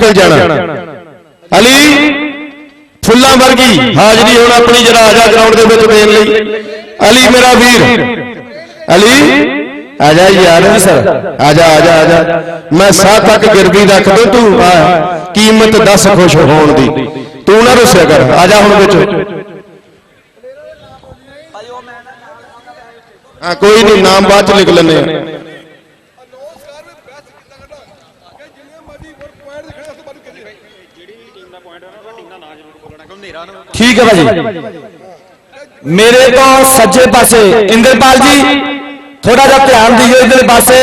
ਨਿਕਲ ਜਾਣਾ। ਅਲੀ ਫੁੱਲਾਂ ਵਰਗੀ ਹਾਜ਼ਰੀ ਹੁਣ ਆਪਣੀ ਜਰਾ ਆਜਾ ਗਰਾਊਂਡ ਦੇ ਵਿੱਚ ਦੇਣ ਲਈ। ਅਲੀ ਮੇਰਾ ਵੀਰ। ਅਲੀ ਆਜਾ ਯਾਰ ਸਰ। ਆਜਾ ਆਜਾ ਆਜਾ ਮੈਂ ਸਾਹ ਤੱਕ ਗਿਰਦੀ ਰੱਖ ਦੂੰ ਤੂੰ ਆ, ਕੀਮਤ ਦੱਸ ਖੁਸ਼ ਹੋਣ ਦੀ। ਤੂੰ ਨਾ ਰੁੱਸਿਆ ਕਰ। ਆਜਾ ਹੁਣ ਵਿੱਚ। ਹਾਂ ਕੋਈ ਨਹੀਂ ਨਾਮ ਬਾਅਦ ਚ ਲਿਖ ਲੈਣੇ ਆ ਨਮਸਕਾਰ ਵੀ ਬੈਸਟ ਕੀਤਾ ਕਰਦਾ ਕਿ ਜਿੰਨੇ ਮਰਜ਼ੀ ਵਰ ਪੁਆਇੰਟ ਦੇ ਖੜੇ ਉਸ ਤੋਂ ਬਾਅਦ ਕਿਹਦੀ ਠੀਕ ਹੈ ਭਾਜੀ। ਮੇਰੇ ਤੋਂ ਸੱਜੇ ਪਾਸੇ ਇੰਦਰਪਾਲ ਜੀ ਥੋੜਾ ਜਿਹਾ ਧਿਆਨ ਦਿਓ ਇਧਰ ਪਾਸੇ।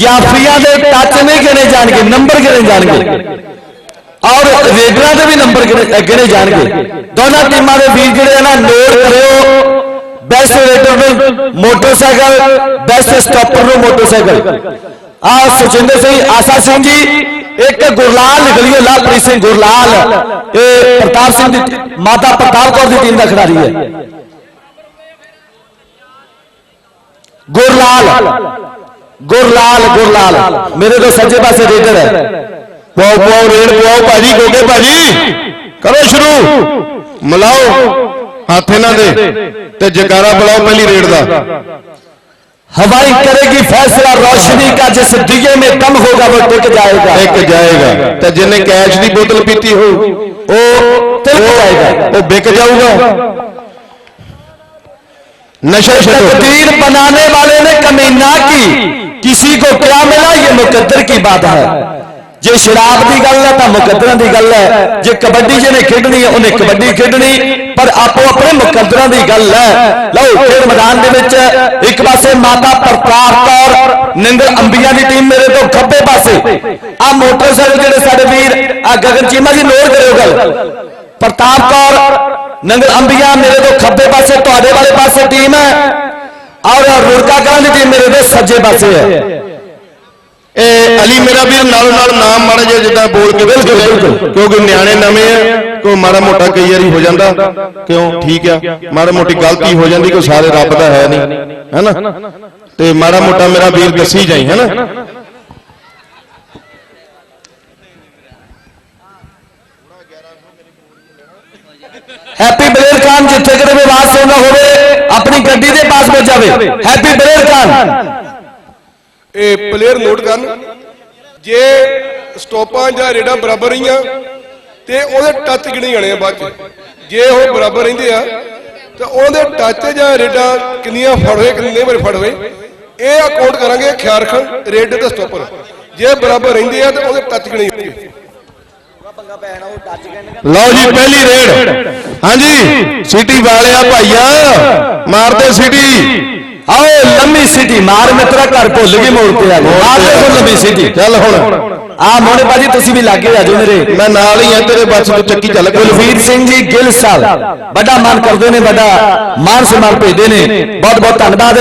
ਜਾਫੀਆਂ ਦੇ ਟੱਚ ਨਹੀਂ ਗਿਣੇ ਜਾਣਗੇ ਨੰਬਰ ਗਿਣੇ ਜਾਣਗੇ। ਔਰ ਰੇਡਰਾਂ ਦੇ ਵੀ ਨੰਬਰ ਗਿਣੇ ਗਿਣੇ ਜਾਣਗੇ। ਦੋਨਾਂ ਟੀਮਾਂ ਦੇ ਵੀਰ ਜਿਹੜੇ ਆ ਨਾ, ਨੋਟ ਕਰਿਓ। ਬੈਸਟ ਰੇਡਰ ਨੂੰ ਮੋਟਰਸਾਈਕਲ ਬੈਸਟ ਸਟਾਪਰ ਨੂੰ ਮੋਟਰਸਾਈਕਲ। ਆ ਸੁਚਿੰਦਰ ਸਿੰਘ, ਆਸਾ ਸਿੰਘ ਜੀ ਇੱਕ ਗੁਰਲਾਲ ਨਿਕਲਿਓ ਲਾਪ੍ਰੀਤ ਸਿੰਘ ਗੁਰਲਾਲ। ਇਹ ਪ੍ਰਤਾਪ ਸਿੰਘ ਦੀ ਮਾਤਾ ਪ੍ਰਤਾਪ ਕੌਰ ਦੀ ਟੀਮ ਦਾ ਖਿਡਾਰੀ ਹੈ। ਗੁਰਲਾਲ। ਗੁਰਲਾਲ ਗੁਰਲਾਲ। ਮੇਰੇ ਤੋਂ ਸੱਜੇ ਪਾਸੇ ਰੇਡਰ ਹੈ। ਪਾਓ ਪਾਓ, ਰੇਡ ਪਾਓ, ਭਾਜੀ ਗੋਗੇ ਭਾਜੀ। ਕਰੋ ਸ਼ੁਰੂ। ਮਿਲਾਓ। ਹੱਥ ਇਹਨਾਂ ਦੇ। ਤੇ ਜਕਾਰਾ ਬੁਲਾਓ ਪਹਿਲੀ ਰੇਡ ਦਾ। ہوائی کرے گی فیصلہ روشنی کا جس دیے میں کم ہوگا وہ ٹک جائے گا۔ ٹک جائے گا۔ تو جنہیں کیش کی بوتل پیتی ہو وہ ٹک جائے گا۔ وہ بک جاؤ گا۔ نشے تقدیر بنانے والے نے کمینہ کی۔ کسی کو کیا ملا؟ یہ مقدر کی بات ہے۔ ਜੇ ਸ਼ਰਾਬ ਦੀ ਗੱਲ ਹੈ ਤਾਂ ਮੁਕੱਦਰਾਂ ਦੀ ਗੱਲ ਹੈ। ਜੇ ਕਬੱਡੀ ਜਿਹਨੇ ਖੇਡਣੀ ਹੈ, ਉਹਨੇ ਕਬੱਡੀ ਖੇਡਣੀ। ਪਰ ਆਪੋ ਆਪਣੇ ਮੁਕੱਦਰਾਂ ਦੀ ਗੱਲ ਹੈ। ਲਓ, ਖੇਡ ਮੈਦਾਨ ਦੇ ਵਿੱਚ ਇੱਕ ਪਾਸੇ ਮਾਤਾ ਪ੍ਰਤਾਪ ਕੌਰ, ਨਿੰਦਰ ਅੰਬੀਆਂ ਦੀ ਟੀਮ ਮੇਰੇ ਤੋਂ ਖੱਬੇ ਪਾਸੇ। ਆ ਮੋਟਰਸਾਈਕਲ ਜਿਹੜੇ ਸਾਡੇ ਵੀਰ, ਆ ਗਗਨ ਚੀਮਾ ਜੀ ਨੋਟ ਕਰਿਓ ਗੱਲ। ਪ੍ਰਤਾਪ ਕੌਰ, ਨਿੰਦਰ ਅੰਬੀਆਂ ਮੇਰੇ ਤੋਂ ਖੱਬੇ ਪਾਸੇ, ਤੁਹਾਡੇ ਵਾਲੇ ਪਾਸੇ ਟੀਮ ਹੈ। ਔਰ ਰੁੜਕਾ ਕਰਾਂ ਦੀ ਟੀਮ ਮੇਰੇ ਤੋਂ ਸੱਜੇ ਪਾਸੇ ਹੈ। ਇਹ ਅਲੀ ਮੇਰਾ ਵੀਰ ਨਾਲ ਨਾਲ ਨਾਮ ਮਾੜਾ ਜਿਹਾ ਜਿੱਦਾਂ ਬੋਲ ਕੇ ਬਿਲਕੁਲ, ਕਿਉਂਕਿ ਨਿਆਣੇ ਨਵੇਂ ਆ ਕੋਈ ਮਾੜਾ ਮੋਟਾ ਕਈ ਵਾਰੀ ਹੋ ਜਾਂਦਾ। ਕਿਉਂ? ਠੀਕ ਆ। ਮਾੜਾ ਮੋਟੀ ਗਲਤੀ ਹੋ ਜਾਂਦੀ ਕੋਈ ਸਾਰੇ ਰੱਬ ਦਾ ਹੈ ਨਹੀਂ। ਹੈਨਾ? ਤੇ ਮਾੜਾ ਮੋਟਾ ਮੇਰਾ ਵੀਰ ਦੱਸੀ ਜਾਈ ਹੈਨਾ? ਹੈਪੀ ਬਲੇਰ ਖਾਨ ਜਿੱਥੇ ਕਿਤੇ ਵੀ ਆਵਾਜ਼ ਸੁਣਦਾ ਹੋਵੇ ਆਪਣੀ ਗੱਡੀ ਦੇ ਪਾਸ ਪਹੁੰਚ ਜਾਵੇ। ਹੈਪੀ ਬਲੇਰ ਖਾਨ। ਇਹ ਪਲੇਅਰ ਨੋਟ ਕਰਨ। ਜੇ ਸਟੋਪਾਂ ਜਾਂ ਰੇਡਾਂ ਬਰਾਬਰ ਰਹੀਆਂ, ਤੇ ਉਹਦੇ ਟੱਚ ਗਿਣੇ ਜਾਣੇ ਆ ਬਾਅਦ ਚ। ਜੇ ਉਹ ਬਰਾਬਰ ਰਹਿੰਦੇ ਆ, ਤਾਂ ਉਹਦੇ ਟੱਚ ਜਾਂ ਰੇਡਾਂ ਕਿੰਨੀਆਂ ਫੜ ਹੋਏ, ਕਿੰਨੇ ਵਾਰ ਫੜ ਹੋਏ, ਇਹ ਅਕਾਊਂਟ ਕਰਾਂਗੇ ਖਿਆਲ ਰੱਖਣ ਰੇਡ ਤੇ ਸਟੋਪਰ ਜੇ ਬਰਾਬਰ ਰਹਿੰਦੇ ਆ, ਤੇ ਉਹਦੇ ਟੱਚ ਗਿਣੇ ਜਾਣਗੇ। ਲਓ ਜੀ, ਪਹਿਲੀ ਰੇਡ। ਹਾਂਜੀ, ਸਿਟੀ ਵਾਲਿਆ ਭਾਈਆ, ਮਾਰਦੇ ਸਿਟੀ। ਆਓ ਲੰਮੀ ਸਿਟੀ ਮਾਰ ਮਿੱਤਰਾ ਘਰ ਭੁੱਲ ਗਈ ਮੋੜ ਤੇ ਆ ਗਏ ਮਾਰ ਦੇਖੋ ਲੰਮੀ ਸਿਟੀ। ਚੱਲ ਹੁਣ। ਆ ਮੋਨੇ ਭਾਜੀ ਤੁਸੀਂ ਵੀ ਲਾਗੇ ਆ ਜਾਓ ਮੇਰੇ। ਮੈਂ ਨਾਲ ਹੀ ਆ ਤੇਰੇ ਬੱਸ ਤੋਂ ਚੱਕੀ ਚੱਲ ਪਈ। ਕੁਲਵੀਰ ਸਿੰਘ ਜੀ ਗਿੱਲ ਸਾਹਿਬ। ਵੱਡਾ ਮਾਨ ਕਰਦੇ ਨੇ ਵੱਡਾ ਮਾਨ ਸਨਮਾਨ ਭੇਜਦੇ ਨੇ। ਬਹੁਤ ਬਹੁਤ ਧੰਨਵਾਦ।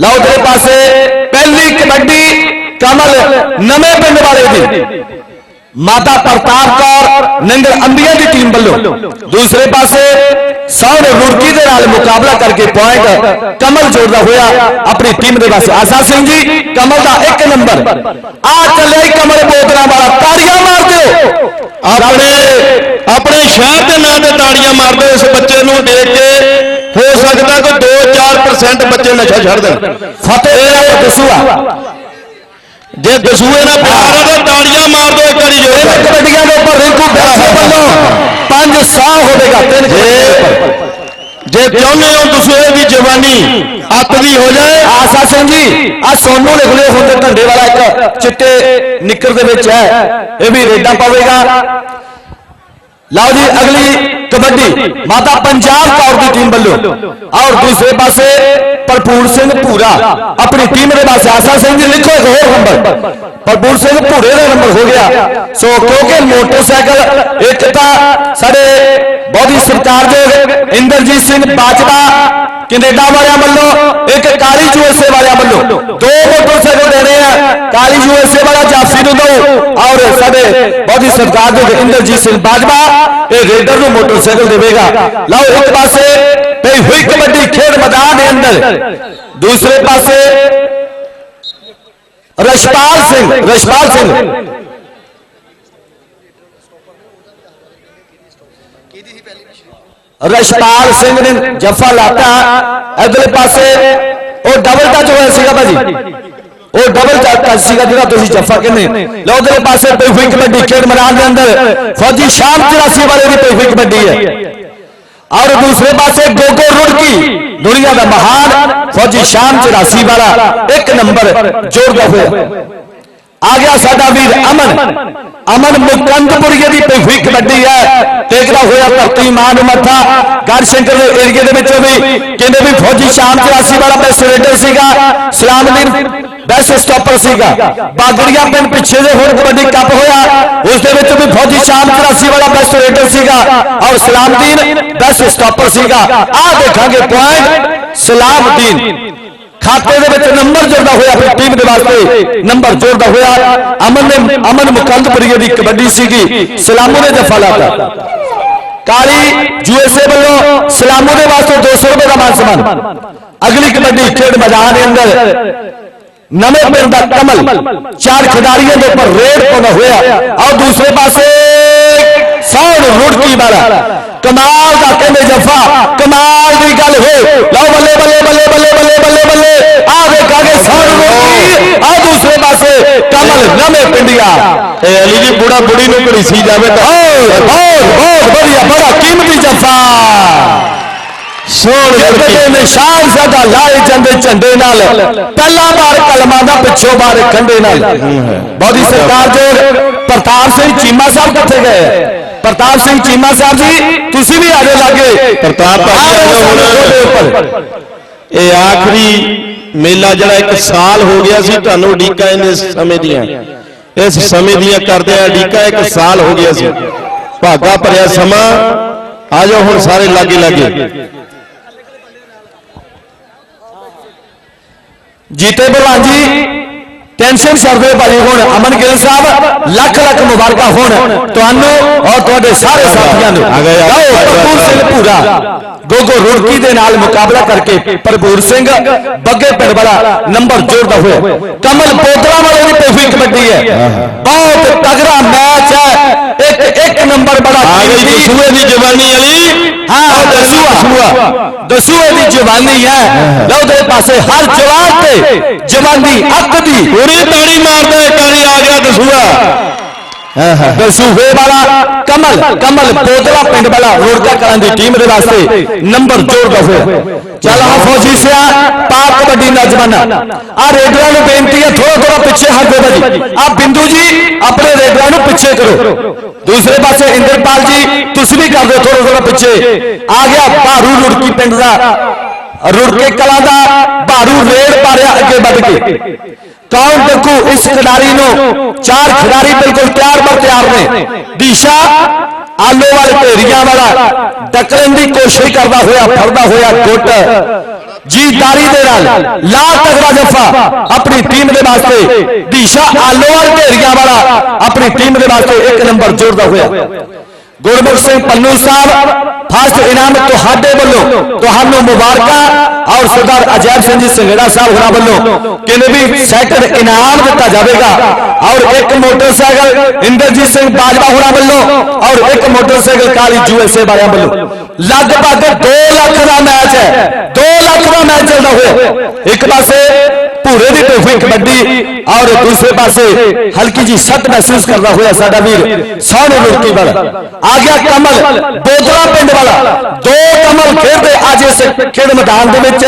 ਲਓ ਤੇਰੇ ਪਾਸੇ ਪਹਿਲੀ ਕਬੱਡੀ ਕਮਲ ਨਵੇਂ ਪਿੰਡ ਵਾਲੇ ਦੀ। ਮਾਤਾ ਪ੍ਰਤਾਪ ਕੌਰ ਨੰਗਲ ਅੰਬੀਆਂ ਦੀ ਟੀਮ ਵੱਲੋਂ। ਦੂਸਰੇ ਪਾਸੇ ਸੌਰ ਰੁੜਕੀ ਦੇ ਨਾਲ ਮੁਕਾਬਲਾ ਕਰਕੇ ਪੁਆਇੰਟ ਕਮਲ ਜੋੜਦਾ ਹੋਇਆ ਆਪਣੀ ਟੀਮ ਦੇ ਪਾਸੇ। ਆਸਾ ਸਿੰਘ ਜੀ ਕਮਲ ਦਾ ਇੱਕ ਨੰਬਰ ਆ ਚੱਲਿਆ ਕਮਲ ਬੋਤਲਾਂ ਵਾਲਾ। ਤਾੜੀਆਂ ਮਾਰ ਦਿਓ। ਆਪਣੇ ਆਪਣੇ ਸ਼ਹਿਰ ਦੇ ਨਾਂ ਤੇ ਤਾੜੀਆਂ ਮਾਰਦੇ ਇਸ ਬੱਚੇ ਨੂੰ ਦੇਖ ਕੇ ਹੋ ਸਕਦਾ ਕੋਈ 2-4% ਬੱਚੇ ਨਸ਼ਾ ਛੱਡ ਦੇਣ। ਫਤਿਹ ਦਾ ਦਸੂਆ। ਜੇ ਦਸੂਏ ਨਾਲ ਪਿਆਰ ਹੈ ਤਾਂ ਤਾੜੀਆਂ ਮਾਰ ਦਿਓ ਇੱਕ ਵਾਰੀ ਜੋਰ ਕਬੱਡੀਆਂ ਦੇ ਉੱਪਰ ਰਿੰਕੂ ਬੈਂਸੇ ਵੱਲੋਂ ਪੰਜ ਸਾਹ ਹੋਵੇਗਾ ਤਿੰਨ ਜੇ ਚਾਹੁੰਦੇ ਹੋ ਦਸੂਏ ਦੀ ਜਵਾਨੀ ਅੱਤ ਦੀ ਹੋ ਜਾਏ। ਆਸਾ ਸਿੰਘ ਜੀ ਆ ਸੋਨੂ ਲਿਖ ਲਿਓ ਹੁੰਦੇ ਢੰਡੇ ਵਾਲਾ ਇੱਕ ਚਿੱਟੇ ਨਿੱਕਰ ਦੇ ਵਿੱਚ ਹੈ। ਇਹ ਵੀ ਰੇਡਾਂ ਪਾਵੇਗਾ। ਲਓ ਜੀ ਅਗਲੀ ਕਬੱਡੀ, ਮਾਤਾ ਪੰਜਾਬ ਕੌਰ ਦੀ ਟੀਮ ਵੱਲੋਂ। ਔਰ ਦੂਸਰੇ ਪਾਸੇ ਭਰਪੂਰ ਸਿੰਘ ਭੂਰਾ, ਆਪਣੀ ਟੀਮ ਦੇ ਪਾਸੇ ਆਸਾ ਸਿੰਘ ਜੀ, ਲਿਖੋ ਇੱਕ ਹੋਰ ਨੰਬਰ ਭਰਪੂਰ ਸਿੰਘ ਭੂਰੇ ਦਾ ਨੰਬਰ ਹੋ ਗਿਆ। ਸੋ ਕਿਉਂਕਿ ਮੋਟਰਸਾਈਕਲ ਇੱਕ ਤਾਂ ਸਾਡੇ ਬਹੁਤੀ ਸਰਕਾਰ ਦੇ ਇੰਦਰਜੀਤ ਸਿੰਘ ਬਾਜਵਾ ਕੈਨੇਡਾ ਵਾਲਿਆਂ ਵੱਲੋਂ, ਇੱਕ ਕਾਲੀ ਯੂਐਸਏ ਵਾਲਿਆਂ ਵੱਲੋਂ, ਦੋ ਮੋਟਰਸਾਈਕਲ ਦੇਣੇ ਆ। ਕਾਲੀ ਯੂਐਸਏ ਵਾਲਾ ਜਾਫੀ ਨੂੰ ਦੋ ਔਰ ਸਾਡੇ ਬਹੁਤ ਹੀ ਸਤਿਕਾਰਯੋਗ ਇੰਦਰਜੀਤ ਸਿੰਘ ਬਾਜਵਾ, ਇਹ ਰੇਡਰ ਨੂੰ ਮੋਟਰਸਾਈਕਲ ਦੇਵੇਗਾ। ਲਓ ਇੱਕ ਪਾਸੇ ਪਈ ਹੋਈ ਕਬੱਡੀ ਖੇਡ ਮੈਦਾਨ ਦੇ ਅੰਦਰ। ਦੂਸਰੇ ਪਾਸੇ, ਰਸ਼ਪਾਲ ਸਿੰਘ ਰਸ਼ਪਾਲ ਸਿੰਘ ਰਸ਼ਪਾਲ ਸਿੰਘ ਨੇ ਜੱਫਾ ਲਾਤਾ। ਅਗਲੇ ਪਾਸੇ ਉਹ ਡਬਲ ਟੱਚ ਹੋਇਆ ਸੀਗਾ ਭਾਜੀ। ਉਹ ਡਬਲ ਟੱਚ ਸੀਗਾ ਜਿਹੜਾ ਤੁਸੀਂ ਜੱਫਾ ਕਹਿੰਦੇ। ਲਓ ਉਧਰਲੇ ਪਾਸੇ ਪਈ ਕਬੱਡੀ ਖੇਡ ਮੈਦਾਨ ਦੇ ਅੰਦਰ। ਫੌਜੀ ਸ਼ਾਮ 84 ਵਾਲੇ ਦੀ ਪਈ ਕਬੱਡੀ ਹੈ। ਔਰ ਦੂਸਰੇ ਪਾਸੇ ਗੋਗੋ ਰੁੜਕੀ, ਦੁਨੀਆ ਦਾ ਮਹਾਨ ਫੌਜੀ ਸ਼ਾਮ 84 ਵਾਲਾ ਇੱਕ ਨੰਬਰ ਜੋੜਦਾ ਹੋਇਆ। ਆ ਗਿਆ ਸਾਡਾ ਵੀਰ ਅਮਨ ਅਮਨ ਮੁਕੰਦਪੁਰੀਏ ਦੀ ਪਈ ਹੋਈ ਕਬੱਡੀ ਹੈ ਟੇਕਦਾ ਹੋਇਆ ਧਰਤੀ ਮਾਂ ਨੂੰ ਮੱਥਾ ਗੜਸ਼ੰਕਰ ਦੇ ਏਰੀਏ ਦੇ ਵਿੱਚੋਂ ਵੀ ਕਹਿੰਦੇ ਵੀ ਫੌਜੀ ਸ਼ਾਮ 84 ਵਾਲਾ ਬੈਸਟ ਰੇਡਰ ਸੀਗਾ ਸਲਾਮਦੀਨ ਬੈਸਟ ਸਟਾਪਰ ਸੀਗਾ ਬਾਗੜੀਆ ਪਿੰਡ ਪਿੱਛੇ ਦੇ ਹੁਣ ਕਬੱਡੀ ਕੱਪ ਹੋਇਆ ਉਸ ਦੇ ਵਿੱਚ ਵੀ ਫੌਜੀ ਸ਼ਾਮ 84 ਵਾਲਾ ਬੈਸਟ ਰੇਡਰ ਸੀਗਾ ਔਰ ਸਲਾਮਦੀਨ ਬੈਸਟ ਸਟਾਪਰ ਸੀਗਾ ਆਹ ਦੇਖਾਂਗੇ ਪੁਆਇੰਟ ਸਲਾਮਦੀਨ ਖਾਤੇ ਦੇ ਵਿੱਚ ਨੰਬਰ ਜੋੜਦਾ ਹੋਇਆ ਆਪਣੀ ਟੀਮ ਦੇ ਵਾਸਤੇ ਨੰਬਰ ਜੋੜਦਾ ਹੋਇਆ ਅਮਨ ਨੇ, ਅਮਨ ਮੁਕੰਦਪੁਰੀਏ ਦੀ ਕਬੱਡੀ ਸੀਗੀ, ਸਲਾਮੂ ਨੇ ਜਫਾ ਲਾਤਾ। ਕਾਲੀ ਯੂਐਸਏ ਵੱਲੋਂ ਸਲਾਮੂ ਦੇ ਵਾਸਤੇ 200 ਰੁਪਏ ਦਾ ਮਾਨ ਸਨਮਾਨ। ਅਗਲੀ ਕਬੱਡੀ ਖੇਡ ਮੈਦਾਨ ਦੇ ਅੰਦਰ ਨਵੇਂ ਪਿੰਡ ਦਾ ਕਮਲ, ਚਾਰ ਖਿਡਾਰੀਆਂ ਦੇ ਉੱਪਰ ਰੇਡ ਪਾਉਂਦਾ ਹੋਇਆ। ਔਰ ਦੂਸਰੇ ਪਾਸੇ ਸੌਣ ਰੁੜਕੀ ਵਾਲਾ। ਕਮਾਲ ਦਾ ਕਹਿੰਦੇ ਜਫਾ ਕਮਾਲ ਦੀ ਗੱਲ ਹੋਏ ਲਓ ਬੱਲੇ ਬੱਲੇ ਬੱਲੇ ਬੱਲੇ ਬੱਲੇ ਬੱਲੇ ਬੱਲੇ ਆ ਵੇਖਾਂਗੇ ਸੌਣ ਰੁੜਕੀ ਆ ਦੂਸਰੇ ਪਾਸੇ ਕਮਲ ਨਵੇਂ ਪਿੰਡੀਆ ਇਹ ਅਲੀ ਜੀ ਬੁੜਾ ਬੁੜੀ ਨੂੰ ਘੜੀਸੀ ਜਾਵੇ ਤਾਂ ਬਹੁਤ ਬਹੁਤ ਬਹੁਤ ਵਧੀਆ ਬੜਾ ਕੀਮਤੀ ਜਫਾ ਸੋਹਣ ਜਿਹੜੇ ਲੜਕੀ ਨਿਸ਼ਾਨ ਸਾਡਾ ਲਾਏ ਜਾਂਦੇ ਝੰਡੇ ਨਾਲ ਪਹਿਲਾ ਵਾਰ ਕਲਮਾਂ ਦਾ ਪਿੱਛੋਂ ਵਾਰ ਖੰਡੇ ਨਾਲ ਬੋਧੀ ਸਰਕਾਰ ਜੋ ਪ੍ਰਤਾਪ ਸਿੰਘ ਚੀਮਾ ਸਾਹਿਬ ਕਿੱਥੇ ਗਏ ਪ੍ਰਤਾਪ ਸਿੰਘ ਚੀਮਾ ਸਾਹਿਬ ਜੀ ਤੁਸੀਂ ਵੀ ਆਜੋ ਲਾਗੇ। ਪ੍ਰਤਾਪ ਆਜੋ ਹੁਣ। ਇਹ ਆਖਰੀ ਮੇਲਾ ਜਿਹੜਾ ਇੱਕ ਸਾਲ ਹੋ ਗਿਆ ਸੀ ਤੁਹਾਨੂੰ ਉਡੀਕਾਂ ਇਹਨੇ ਸਮੇਂ ਦੀਆਂ। ਇਸ ਸਮੇਂ ਦੀਆਂ ਕਰਦੇ ਆ ਉਡੀਕਾਂ ਇੱਕ ਸਾਲ ਹੋ ਗਿਆ ਸੀ। ਭਾਗਾ ਭਰਿਆ ਸਮਾਂ। ਆ ਜਾਓ ਹੁਣ ਸਾਰੇ ਲਾਗੇ ਲਾਗੇ। ਜੀਤੇ ਭਲਵਾਨ ਟੈਨਸ਼ਨ ਛੱਡਦੇ ਭਾਜੀ ਹੁਣ ਅਮਨ ਗਿੱਲ ਸਾਹਿਬ ਲੱਖ ਲੱਖ ਮੁਬਾਰਕਾਂ ਹੋਣ ਤੁਹਾਨੂੰ ਔਰ ਤੁਹਾਡੇ ਸਾਰੇ ਸਾਥੀਆਂ ਨੂੰ। ਲਓ, ਭਰਪੂਰ ਸਿੰਘ। ਭੂਰਾ। ਗੋਗੋ ਰੁੜਕੀ ਦੇ ਨਾਲ ਮੁਕਾਬਲਾ ਕਰਕੇ ਭਰਪੂਰ ਸਿੰਘ ਬੱਗੇ ਪਿੰਡ ਵਾਲਾ ਨੰਬਰ ਜੋੜਦਾ ਹੋਇਆ। ਕਮਲ ਬੋਤਲਾ ਵਾਲੇ ਦੀ ਪੇਫੀ ਕਬੱਡੀ ਹੈ। ਬਹੁਤ ਤਗੜਾ ਮੈਚ ਹੈ। ਇੱਕ ਇੱਕ ਨੰਬਰ ਬੜਾ ਆ ਗਈ ਕੀਮਤੀ। ਦਸੂਏ ਦੀ ਜਵਾਨੀ ਅਲੀ ਹਾਂ ਦਸੂਆ ਦਸੂਏ ਦੀ ਜਵਾਨੀ ਹੈ ਲਓ ਦੇ ਪਾਸੇ ਹਰ ਜਵਾਨ ਤੇ ਜਵਾਨੀ ਅੱਕ ਦੀ ਪੂਰੀ ਤਾੜੀ ਮਾਰਦਾ ਇੱਕ ਵਾਰੀ ਆ ਵਾਲਾ ਕਮਲ ਕਮਲ ਬੋਦਲਾ ਪਿੰਡ ਵਾਲਾ, ਰੋੜਕਾ ਕਲਾਂ ਦੀ ਟੀਮ ਦੇ ਵਾਸਤੇ ਨੰਬਰ ਜੋੜਦਾ ਹੋਇਆ ਚੱਲ ਆ ਫੌਜੀ ਸਿਆ, ਪਾਕ ਕਬੱਡੀ ਨੌਜਵਾਨ। ਆ ਰੇਡਰਾਂ ਨੂੰ ਬੇਨਤੀ ਹੈ ਥੋੜਾ ਥੋੜਾ ਪਿੱਛੇ ਹਟ ਜਾਓ ਭਾਜੀ। ਆ ਬਿੰਦੂ ਜੀ, ਆਪਣੇ ਰੇਡਰਾਂ ਨੂੰ ਪਿੱਛੇ ਕਰੋ। ਦੂਸਰੇ ਪਾਸੇ ਇੰਦਰਪਾਲ ਜੀ, ਤੁਸੀਂ ਵੀ ਕਰ ਦਿਓ ਥੋੜਾ ਥੋੜਾ ਪਿੱਛੇ। ਆ ਗਿਆ ਭਾਰੂ ਰੁੜਕੀ ਪਿੰਡ ਦਾ। ਰੁੜਕੇ ਕਲਾਂ ਦਾ ਭਾਰੂ ਰੇਡ ਪਾਰਿਆ ਅੱਗੇ ਵੱਧ ਕੇ। ਕੌਣ ਦੇਖੋ ਇਸ ਖਿਡਾਰੀ ਨੂੰ ਚਾਰ ਖਿਡਾਰੀ ਬਿਲਕੁਲ ਤਿਆਰ ਬਰ ਤਿਆਰ ਨੇ ਦੀਸ਼ਾ ਆਲੋ ਵਾਲੇ ਢੇਰੀਆਂ ਵਾਲਾ ਟੱਕਰਨ ਦੀ ਕੋਸ਼ਿਸ਼ ਕਰਦਾ ਹੋਇਆ ਫੜਦਾ ਹੋਇਆ ਗੁੱਟ ਜੀਦਾਰੀ ਦੇ ਨਾਲ ਲਾ ਤਗੜਾ ਜੱਫਾ ਆਪਣੀ ਟੀਮ ਦੇ ਵਾਸਤੇ ਦੀਸ਼ਾ ਆਲੋ ਵਾਲੇ ਢੇਰੀਆਂ ਵਾਲਾ ਆਪਣੀ ਟੀਮ ਦੇ ਵਾਸਤੇ ਇੱਕ ਨੰਬਰ ਜੋੜਦਾ ਹੋਇਆ ਗੁਰਮੁਖ ਸਿੰਘ ਪੰਨੂ ਸਾਹਿਬ ਫਸਟ ਇਨਾਮ ਤੁਹਾਡੇ ਵੱਲੋਂ, ਤੁਹਾਨੂੰ ਮੁਬਾਰਕਾਂ। ਔਰ ਸਰਦਾਰ ਅਜੈਬ ਸਿੰਘ ਜੀ ਸੰਘੇੜਾ ਸਾਹਿਬ ਹੋਰਾਂ ਵੱਲੋਂ, ਕਹਿੰਦੇ ਵੀ ਇਨਾਮ ਦਿੱਤਾ ਜਾਵੇਗਾ। ਔਰ ਇੱਕ ਮੋਟਰਸਾਈਕਲ ਇੰਦਰਜੀਤ ਸਿੰਘ ਬਾਜਵਾ ਹੋਰਾਂ ਵੱਲੋਂ, ਔਰ ਇੱਕ ਮੋਟਰਸਾਈਕਲ ਕਾਲੀ ਯੂਐਸਏ ਵਾਲਿਆਂ ਵੱਲੋਂ। ਲਗਭਗ 2 ਲੱਖ ਦਾ ਮੈਚ ਹੈ। 2 ਲੱਖ ਦਾ ਮੈਚ ਚੱਲਦਾ ਹੋਇਆ। ਇੱਕ ਪਾਸੇ ਭੂਰੇ ਦੀ ਟੋਫੀ ਕਬੱਡੀ, ਔਰ ਦੂਸਰੇ ਪਾਸੇ ਹਲਕੀ ਜੀ ਸੱਟ ਮਹਿਸੂਸ ਕਰਦਾ ਹੋਇਆ ਸਾਡਾ ਵੀਰ, ਸੋਹਣੇ ਰੁੜਕੀ ਵਾਲਾ। ਆ ਗਿਆ ਕਮਲ ਬੋਦਲਾ ਪਿੰਡ ਵਾਲਾ ਦੋ ਕਮਲ ਖੇਡਦੇ ਅੱਜ ਇਸ ਖੇਡ ਮੈਦਾਨ ਦੇ ਵਿੱਚ।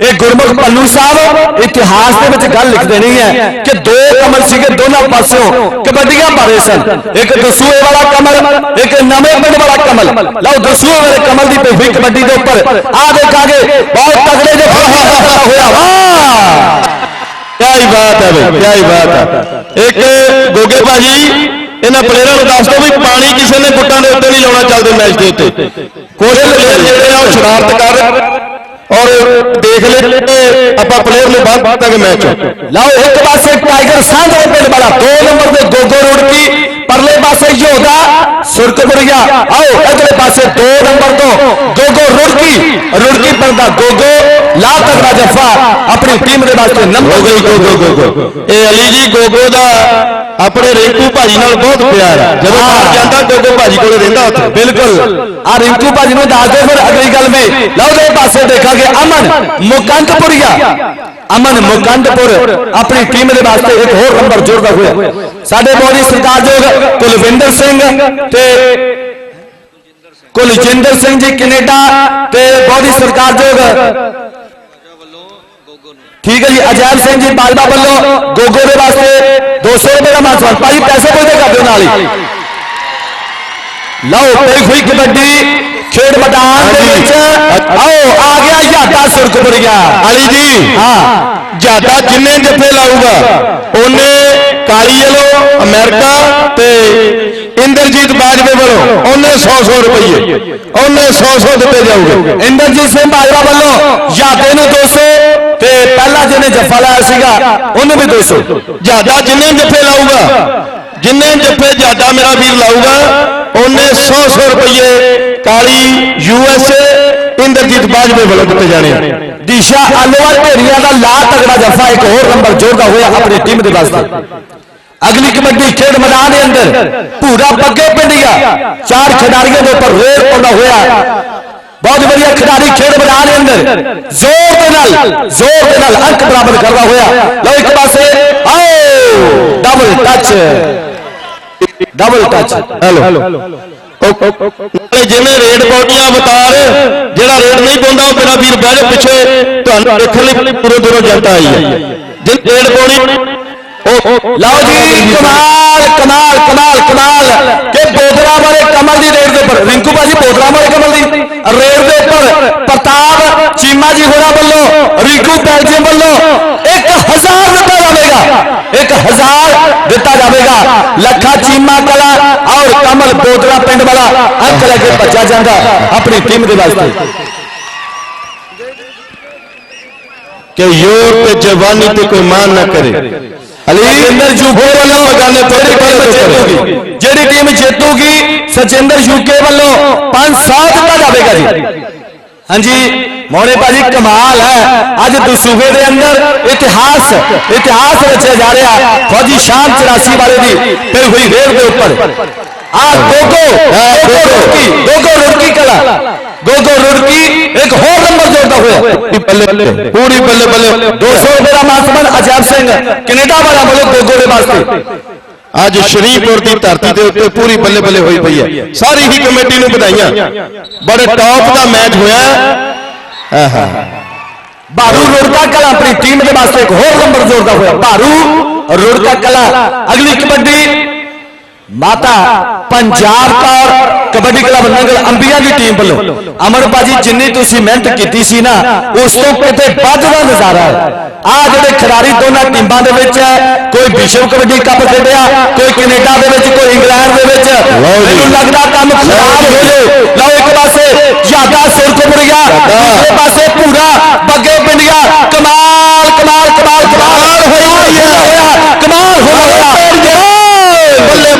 ਇਹ ਗੁਰਮੁਖ ਪੰਨੂ ਸਾਹਿਬ ਇਤਿਹਾਸ ਦੇ ਵਿੱਚ ਗੱਲ ਲਿਖਦੇ ਨਹੀਂ ਹੈ ਕਿ ਦੋ ਕਮਲ ਸੀਗੇ ਦੋਨਾਂ ਪਾਸਿਓਂ ਕਬੱਡੀਆਂ ਮਾਰੇ ਸਨ। ਇੱਕ ਦਸੂਏ ਵਾਲਾ ਕਮਲ, ਇੱਕ ਨਵੇਂ ਪਿੰਡ ਵਾਲਾ ਕਮਲ। ਲਓ ਦਸੂਏ ਵਾਲੇ ਕਮਲ ਦੀ ਪਈ ਕਬੱਡੀ ਦੇ ਉੱਪਰ। ਆ ਦੇਖਾਂਗੇ, ਬਹੁਤ ਤਗੜੇ ਜਿਹੇ ਹੋਇਆ ਵਾਹ! ਕਿਆ ਬਾਤ ਹੈ ਬਈ, ਕਿਆ ਬਾਤ ਹੈ। ਇੱਕ ਗੋਗੇ ਭਾਜੀ ਇਹਨਾਂ ਪਲੇਅਰਾਂ ਨੂੰ ਦੱਸ ਦਿਓ ਵੀ ਪਾਣੀ ਕਿਸੇ ਨੇ ਗੁੱਟਾਂ ਦੇ ਉੱਤੇ ਨਹੀਂ ਲਾਉਣਾ ਚੱਲਦੇ ਮੈਚ ਦੇ ਉੱਤੇ। ਕੁਝ ਪਲੇਅਰ ਜਿਹੜੇ ਆ ਉਹ ਸ਼ਰਾਰਤ ਕਰ ਔਰ ਦੇਖ ਲੈ ਤੇ ਆਪਾਂ ਪਲੇਅਰ ਨੂੰ ਬਾਹਰ ਤੱਕ ਮੈਚ ਲਓ ਇੱਕ ਪਾਸੇ ਟਾਈਗਰ ਸਾਂਝੇ ਪਿੰਡ ਵਾਲਾ ਦੋ ਨੰਬਰ ਦੇ ਗੋਗੋ ਰੁੜਕੀ ਪਰਲੇ ਪਾਸੇ ਯੋਧਾ ਸੁਰਕਪੁਰੀਆ ਆਓ ਇਧਰੇ ਪਾਸੇ ਦੋ ਨੰਬਰ ਤੋਂ ਗੋਗੋ ਰੁੜਕੀ ਰੁੜਕੀ ਪਿੰਡ ਦਾ ਗੋਗੋ ਲਾ ਤਗੜਾ ਜੱਫਾ ਆਪਣੀ ਟੀਮ ਦੇ ਵਾਸਤੇ ਨੰਬਰ ਗੋਗੋ ਹੀ ਗੋਗੋ ਗੋਗੋ ਇਹ ਅਲੀ ਜੀ ਗੋਗੋ ਦਾ ਆਪਣੇ ਰਿੰਕੂ ਭਾਜੀ ਨਾਲ ਬਹੁਤ ਪਿਆਰ ਹੈ। ਜਦੋਂ ਬਾਹਰ ਜਾਂਦਾ ਗੋਗੋ ਭਾਜੀ ਕੋਲੇ ਰਹਿੰਦਾ ਉੱਥੇ। ਬਿਲਕੁਲ। ਆ ਰਿੰਕੂ ਭਾਜੀ ਨੂੰ ਦੱਸ ਦਿਓ ਫਿਰ ਅਗਲੀ ਗੱਲ ਵੀ। ਲਓ ਦੇ ਪਾਸੇ ਦੇਖਾਂਗੇ ਅਮਨ ਮੁਕੰਦਪੁਰੀਆ। ਅਮਨ ਮੁਕੰਦਪੁਰ ਆਪਣੀ ਟੀਮ ਦੇ ਵਾਸਤੇ ਇੱਕ ਹੋਰ ਨੰਬਰ ਜੋੜਦਾ ਹੋਇਆ। ਸਾਡੇ ਬੋਡੀ ਸਰਕਾਰਯੋਗ ਕੁਲਵਿੰਦਰ ਸਿੰਘ ਤੇ ਕੁਲਜਿੰਦਰ ਸਿੰਘ ਜੀ ਕੈਨੇਡਾ ਤੇ ਬੋਡੀ ਸਰਕਾਰਯੋਗ ਠੀਕ ਹੈ ਜੀ ਅਜੈਬ ਸਿੰਘ ਜੀ ਬਾਲਵਾ ਵੱਲੋਂ ਗੋਗੋ ਦੇ ਵਾਸਤੇ 200 ਰੁਪਏ ਦਾ ਮਾਨਸਵਾਨ ਭਾਈ ਪੈਸੇ ਕੋਈ ਦੇ ਕਰ ਦਿਓ ਨਾਲ ਹੀ ਲਓ ਪਈ ਹੋਈ ਕਬੱਡੀ ਖੇਡ ਮੈਦਾਨ ਦੇ ਵਿੱਚ ਆਓ ਆ ਗਿਆ ਯਾਦਾ ਸੁਰਖਪੁਰੀਆ ਅਲੀ ਜੀ ਹਾਂ ਜ਼ਿਆਦਾ ਜਿੰਨੇ ਜੱਫੇ ਲਾਊਗਾ ਉਹਨੇ ਕਾਲੀ ਵੱਲੋਂ ਅਮਰੀਕਾ ਤੇ ਇੰਦਰਜੀਤ ਬਾਜਵੇ ਵੱਲੋਂ ਉਹਨੇ 100 100 ਰੁਪਏ ਉਹਨੇ 100 100 ਦਿੱਤੇ ਜਾਊਗੇ ਇੰਦਰਜੀਤ ਸਿੰਘ ਬਾਜਵਾ ਵੱਲੋਂ ਯਾਦੇ ਨੂੰ 200 ਤੇ ਪਹਿਲਾ ਜਿਹਨੇ ਜੱਫਾ ਲਾਇਆ ਸੀਗਾ ਉਹਨੂੰ ਵੀ 200 ਜ਼ਿਆਦਾ ਜਿੰਨੇ ਜੱਫੇ ਲਾਊਗਾ ਜਿੰਨੇ ਜੱਫੇ ਜ਼ਿਆਦਾ ਮੇਰਾ ਵੀਰ ਲਾਊਗਾ ਉਹਨੇ 100 100 ਰੁਪਏ ਕਾਲੀ ਯੂਐਸਏ ਇੰਦਰਜੀਤ ਬਾਜਵੇ ਵੱਲੋਂ ਦਿੱਤੇ ਜਾਣੇ ਆ। ਦਿਸ਼ਾ ਆਲੋਵਾਲ ਢੇਰੀਆਂ ਦਾ ਲਾ ਤਗੜਾ ਜੱਫਾ ਇੱਕ ਹੋਰ ਨੰਬਰ ਜੋੜਦਾ ਹੋਇਆ ਆਪਣੀ ਟੀਮ ਦੇ ਵਾਸਤੇ ਅਗਲੀ ਕਬੱਡੀ ਖੇਡ ਮੈਦਾਨ ਦੇ ਅੰਦਰ ਪੂਰਾ ਬੱਗੇ ਪਿੰਡੀਆ ਚਾਰ ਖਿਡਾਰੀਆਂ ਦੇ ਉੱਪਰ ਰੇਡ ਪਾਉਂਦਾ ਹੋਇਆ ਬਹੁਤ ਵਧੀਆ ਖਿਡਾਰੀ ਖੇਡ ਮੈਦਾਨ ਦੇ ਅੰਦਰ। ਜ਼ੋਰ ਦੇ ਨਾਲ ਜ਼ੋਰ ਦੇ ਨਾਲ ਅੰਕ ਬਰਾਬਰ ਕਰਦਾ ਹੋਇਆ। ਲਓ ਇੱਕ ਪਾਸੇ ਆਓ! Double touch double touch hello ਨਾਲੇ ਜਿਹਨੇ ਰੇਡ ਪਾਉਣੀਆਂ ਅਵਤਾਰ ਜਿਹੜਾ ਰੇਡ ਨਹੀਂ ਪਾਉਂਦਾ ਉਹ ਮੇਰਾ ਵੀਰ ਬਹਿ ਜਾ ਪਿੱਛੇ। ਤੁਹਾਨੂੰ ਦੇਖਣ ਲਈ ਪੂਰੇ ਦੂਰੋਂ ਜਨਤਾ ਆਈ ਹੈ। ਜਿਹਨੇ ਰੇਡ ਪਾਉਣੀ ਉਹ ਲਓ ਜੀ ਕਮਾਲ ਕਮਾਲ ਕਮਾਲ ਕਮਾਲ ਕਿ ਬੋਦਰਾ ਵਾਲੇ ਕਮਲ ਦੀ ਰੇਡ ਦੇ ਉੱਪਰ ਰਿੰਕੂ ਭਾਜੀ ਬੋਦਰਾ ਵਾਲੇ ਕਮਲ ਦੀ ਰੇਡ ਦੇ ਉੱਪਰ ਪ੍ਰਤਾਪ ਚੀਮਾ ਜੀ ਹੋਰਾਂ ਵੱਲੋਂ ਰਿੰਕੂ ਬੈਲਜੀਅਮ ਵੱਲੋਂ 1000 ਦਿੱਤਾ ਜਾਵੇਗਾ 1000 ਦਿੱਤਾ ਜਾਵੇਗਾ ਲੱਖਾ ਚੀਮਾ ਕਲਾ ਔਰ ਕਮਲ ਬੋਦਰਾ ਪਿੰਡ ਵਾਲਾ ਅੰਕ ਲੈ ਕੇ ਭੱਜਾ ਜਾਂਦਾ ਆਪਣੀ ਟੀਮ ਦੇ ਵਾਸਤੇ ਕਿ ਯੋਰ ਤੇ ਜਵਾਨੀ ਤੇ ਕੋਈ ਮਾਨ ਨਾ ਕਰੇ ਅਲੀ ਸਚਿੰਦਰ ਯੂਕੇ ਵੱਲੋਂ ਬਗਾਨੇ ਤੋਂ ਜਿਹੜੀ ਟੀਮ ਜਿੱਤੂਗੀ ਜਿਹੜੀ ਟੀਮ ਜਿੱਤੂਗੀ ਸਚਿੰਦਰ ਯੂਕੇ ਵੱਲੋਂ 500 ਦਿੱਤਾ ਜਾਵੇਗਾ ਜੀ। ਹਾਂਜੀ ਮੋਹਣੇ ਭਾਜੀ ਕਮਾਲ ਹੈ। ਅੱਜ ਦਸੂਹੇ ਦੇ ਅੰਦਰ ਇਤਿਹਾਸ ਇਤਿਹਾਸ ਰਚਿਆ ਜਾ ਰਿਹਾ। ਫੌਜੀ ਸ਼ਾਮ 84 ਵਾਲੇ ਦੀ ਫਿਰ ਹੋਈ ਰੇਲ ਦੇ ਉੱਪਰ। ਆ ਗੋਗੋ ਗੋਗੋ। ਰੁੜਕੀ ਗੋਗੋ ਰੁੜਕੀ ਕਲਾ। ਗੋਗੋ ਰੁੜਕੀ ਇੱਕ ਹੋਰ ਨੰਬਰ ਜੋੜਦਾ ਹੋਇਆ ਬੱਲੇ ਬੱਲੇ ਪੂਰੀ ਬੱਲੇ ਬੱਲੇ 200 ਰੁਪਏ ਦਾ ਮਾਨਸਮਨ ਅਜੈਬ ਸਿੰਘ ਕੈਨੇਡਾ ਵਾਲਾ ਵੱਲੋਂ ਗੋਗੋ ਦੇ ਵਾਸਤੇ ਅੱਜ ਸ਼ਰੀਫਪੁਰ ਦੀ ਧਰਤੀ ਦੇ ਉੱਤੇ ਪੂਰੀ ਬੱਲੇ ਬੱਲੇ ਹੋਈ ਪਈ ਹੈ ਸਾਰੀ ਹੀ ਕਮੇਟੀ ਨੂੰ ਵਧਾਈਆਂ ਬੜੇ ਟੌਪ ਦਾ ਮੈਚ ਹੋਇਆ ਆਹਾ ਭਾਰੂ ਰੁੜਕਾ ਕਲਾ ਆਪਣੀ ਟੀਮ ਦੇ ਵਾਸਤੇ ਇੱਕ ਹੋਰ ਨੰਬਰ ਜੋੜਦਾ ਹੋਇਆ ਭਾਰੂ ਰੁੜਕਾ ਕਲਾ ਅਗਲੀ ਕਬੱਡੀ ਮਾਤਾ ਪੰਜਾਬ ਕੌਰ ਕਬੱਡੀ ਕਲੱਬ ਨੰਗਲ ਅੰਬੀਆਂ ਦੀ ਟੀਮ ਵੱਲੋਂ। ਅਮਰ ਬਾਜੀ ਜਿੰਨੀ ਤੁਸੀਂ ਮਿਹਨਤ ਕੀਤੀ ਸੀ ਨਾ ਉਸ ਤੋਂ ਕਿਤੇ ਵੱਧ ਦਾ ਨਜ਼ਾਰਾ ਹੈ। ਆ ਜਿਹੜੇ ਖਿਡਾਰੀ ਦੋਨਾਂ ਟੀਮਾਂ ਦੇ ਵਿੱਚ ਹੈ ਕੋਈ ਵਿਸ਼ਵ ਕਬੱਡੀ ਕੱਪ ਖੇਡਿਆ ਕੋਈ ਕੈਨੇਡਾ ਦੇ ਵਿੱਚ ਕੋਈ ਇੰਗਲੈਂਡ ਦੇ ਵਿੱਚ। ਮੈਨੂੰ ਲੱਗਦਾ ਕੰਮ ਖਰਾਬ ਹੋ ਜੇ ਲਓ ਇੱਕ ਪਾਸੇ ਯਾਦਾ ਸੁਰਖਪੁਰੀਆ ਦੂਸਰੇ ਪਾਸੇ ਪੂਰਾ ਬੱਗੇ ਪਿੰਡੀਆ ਕਮਾਲ ਕਮਾਲ ਕਮਾਲ ਕਮਾਲ। ਹੋਈ ਹੋਇਆ ਕਮਾਲ ਹੋਇਆ ਬੱਲੇ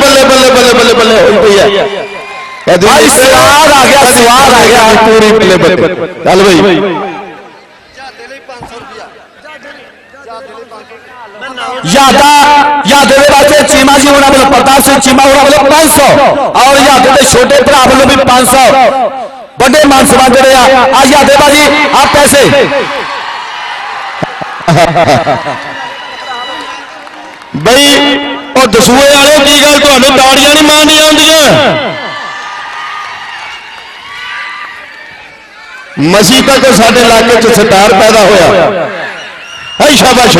ਬੱਲੇ ਬੱਲੇ ਬੱਲੇ ਬੱਲੇ ਬੱਲੇ ਹੋਈ ਪਈ ਹੈ ਕਦੀ ਭਾਈ ਸਵਾਦ ਆ ਗਿਆ ਸਵਾਦ ਆ ਗਿਆ ਪੂਰੀ ਬੱਲੇ ਬੱਲੇ ਚੱਲ ਬਈ ਯਾਦਾ ਯਾਦੇ ਦੇ ਵਾਸਤੇ ਚੀਮਾ ਜੀ ਉਹਨਾਂ ਵੱਲੋਂ ਪ੍ਰਤਾਪ ਸਿੰਘ ਚੀਮਾ ਉਹਨਾਂ ਵੱਲੋਂ 500 ਔਰ ਯਾਦੇ ਦੇ ਛੋਟੇ ਭਰਾ ਵੱਲੋਂ ਵੀ 500 ਵੱਡੇ ਮਾਨ ਸਨਮਾਨ ਜਿਹੜੇ ਆ ਆ ਯਾਦੇ ਬਾਜੀ ਆ ਪੈਸੇ ਬਈ ਉਹ ਦਸੂਏ ਵਾਲੇ ਕੀ ਗੱਲ ਤੁਹਾਨੂੰ ਤਾੜੀਆਂ ਨਹੀਂ ਮਾਰਨੀਆਂ ਆਉਂਦੀਆਂ ਮਸੀ ਤੱਕ ਸਾਡੇ ਇਲਾਕੇ 'ਚ ਸਟਾਰ ਪੈਦਾ ਹੋਇਆ ਹੈ ਸ਼ਾਬਾਸ਼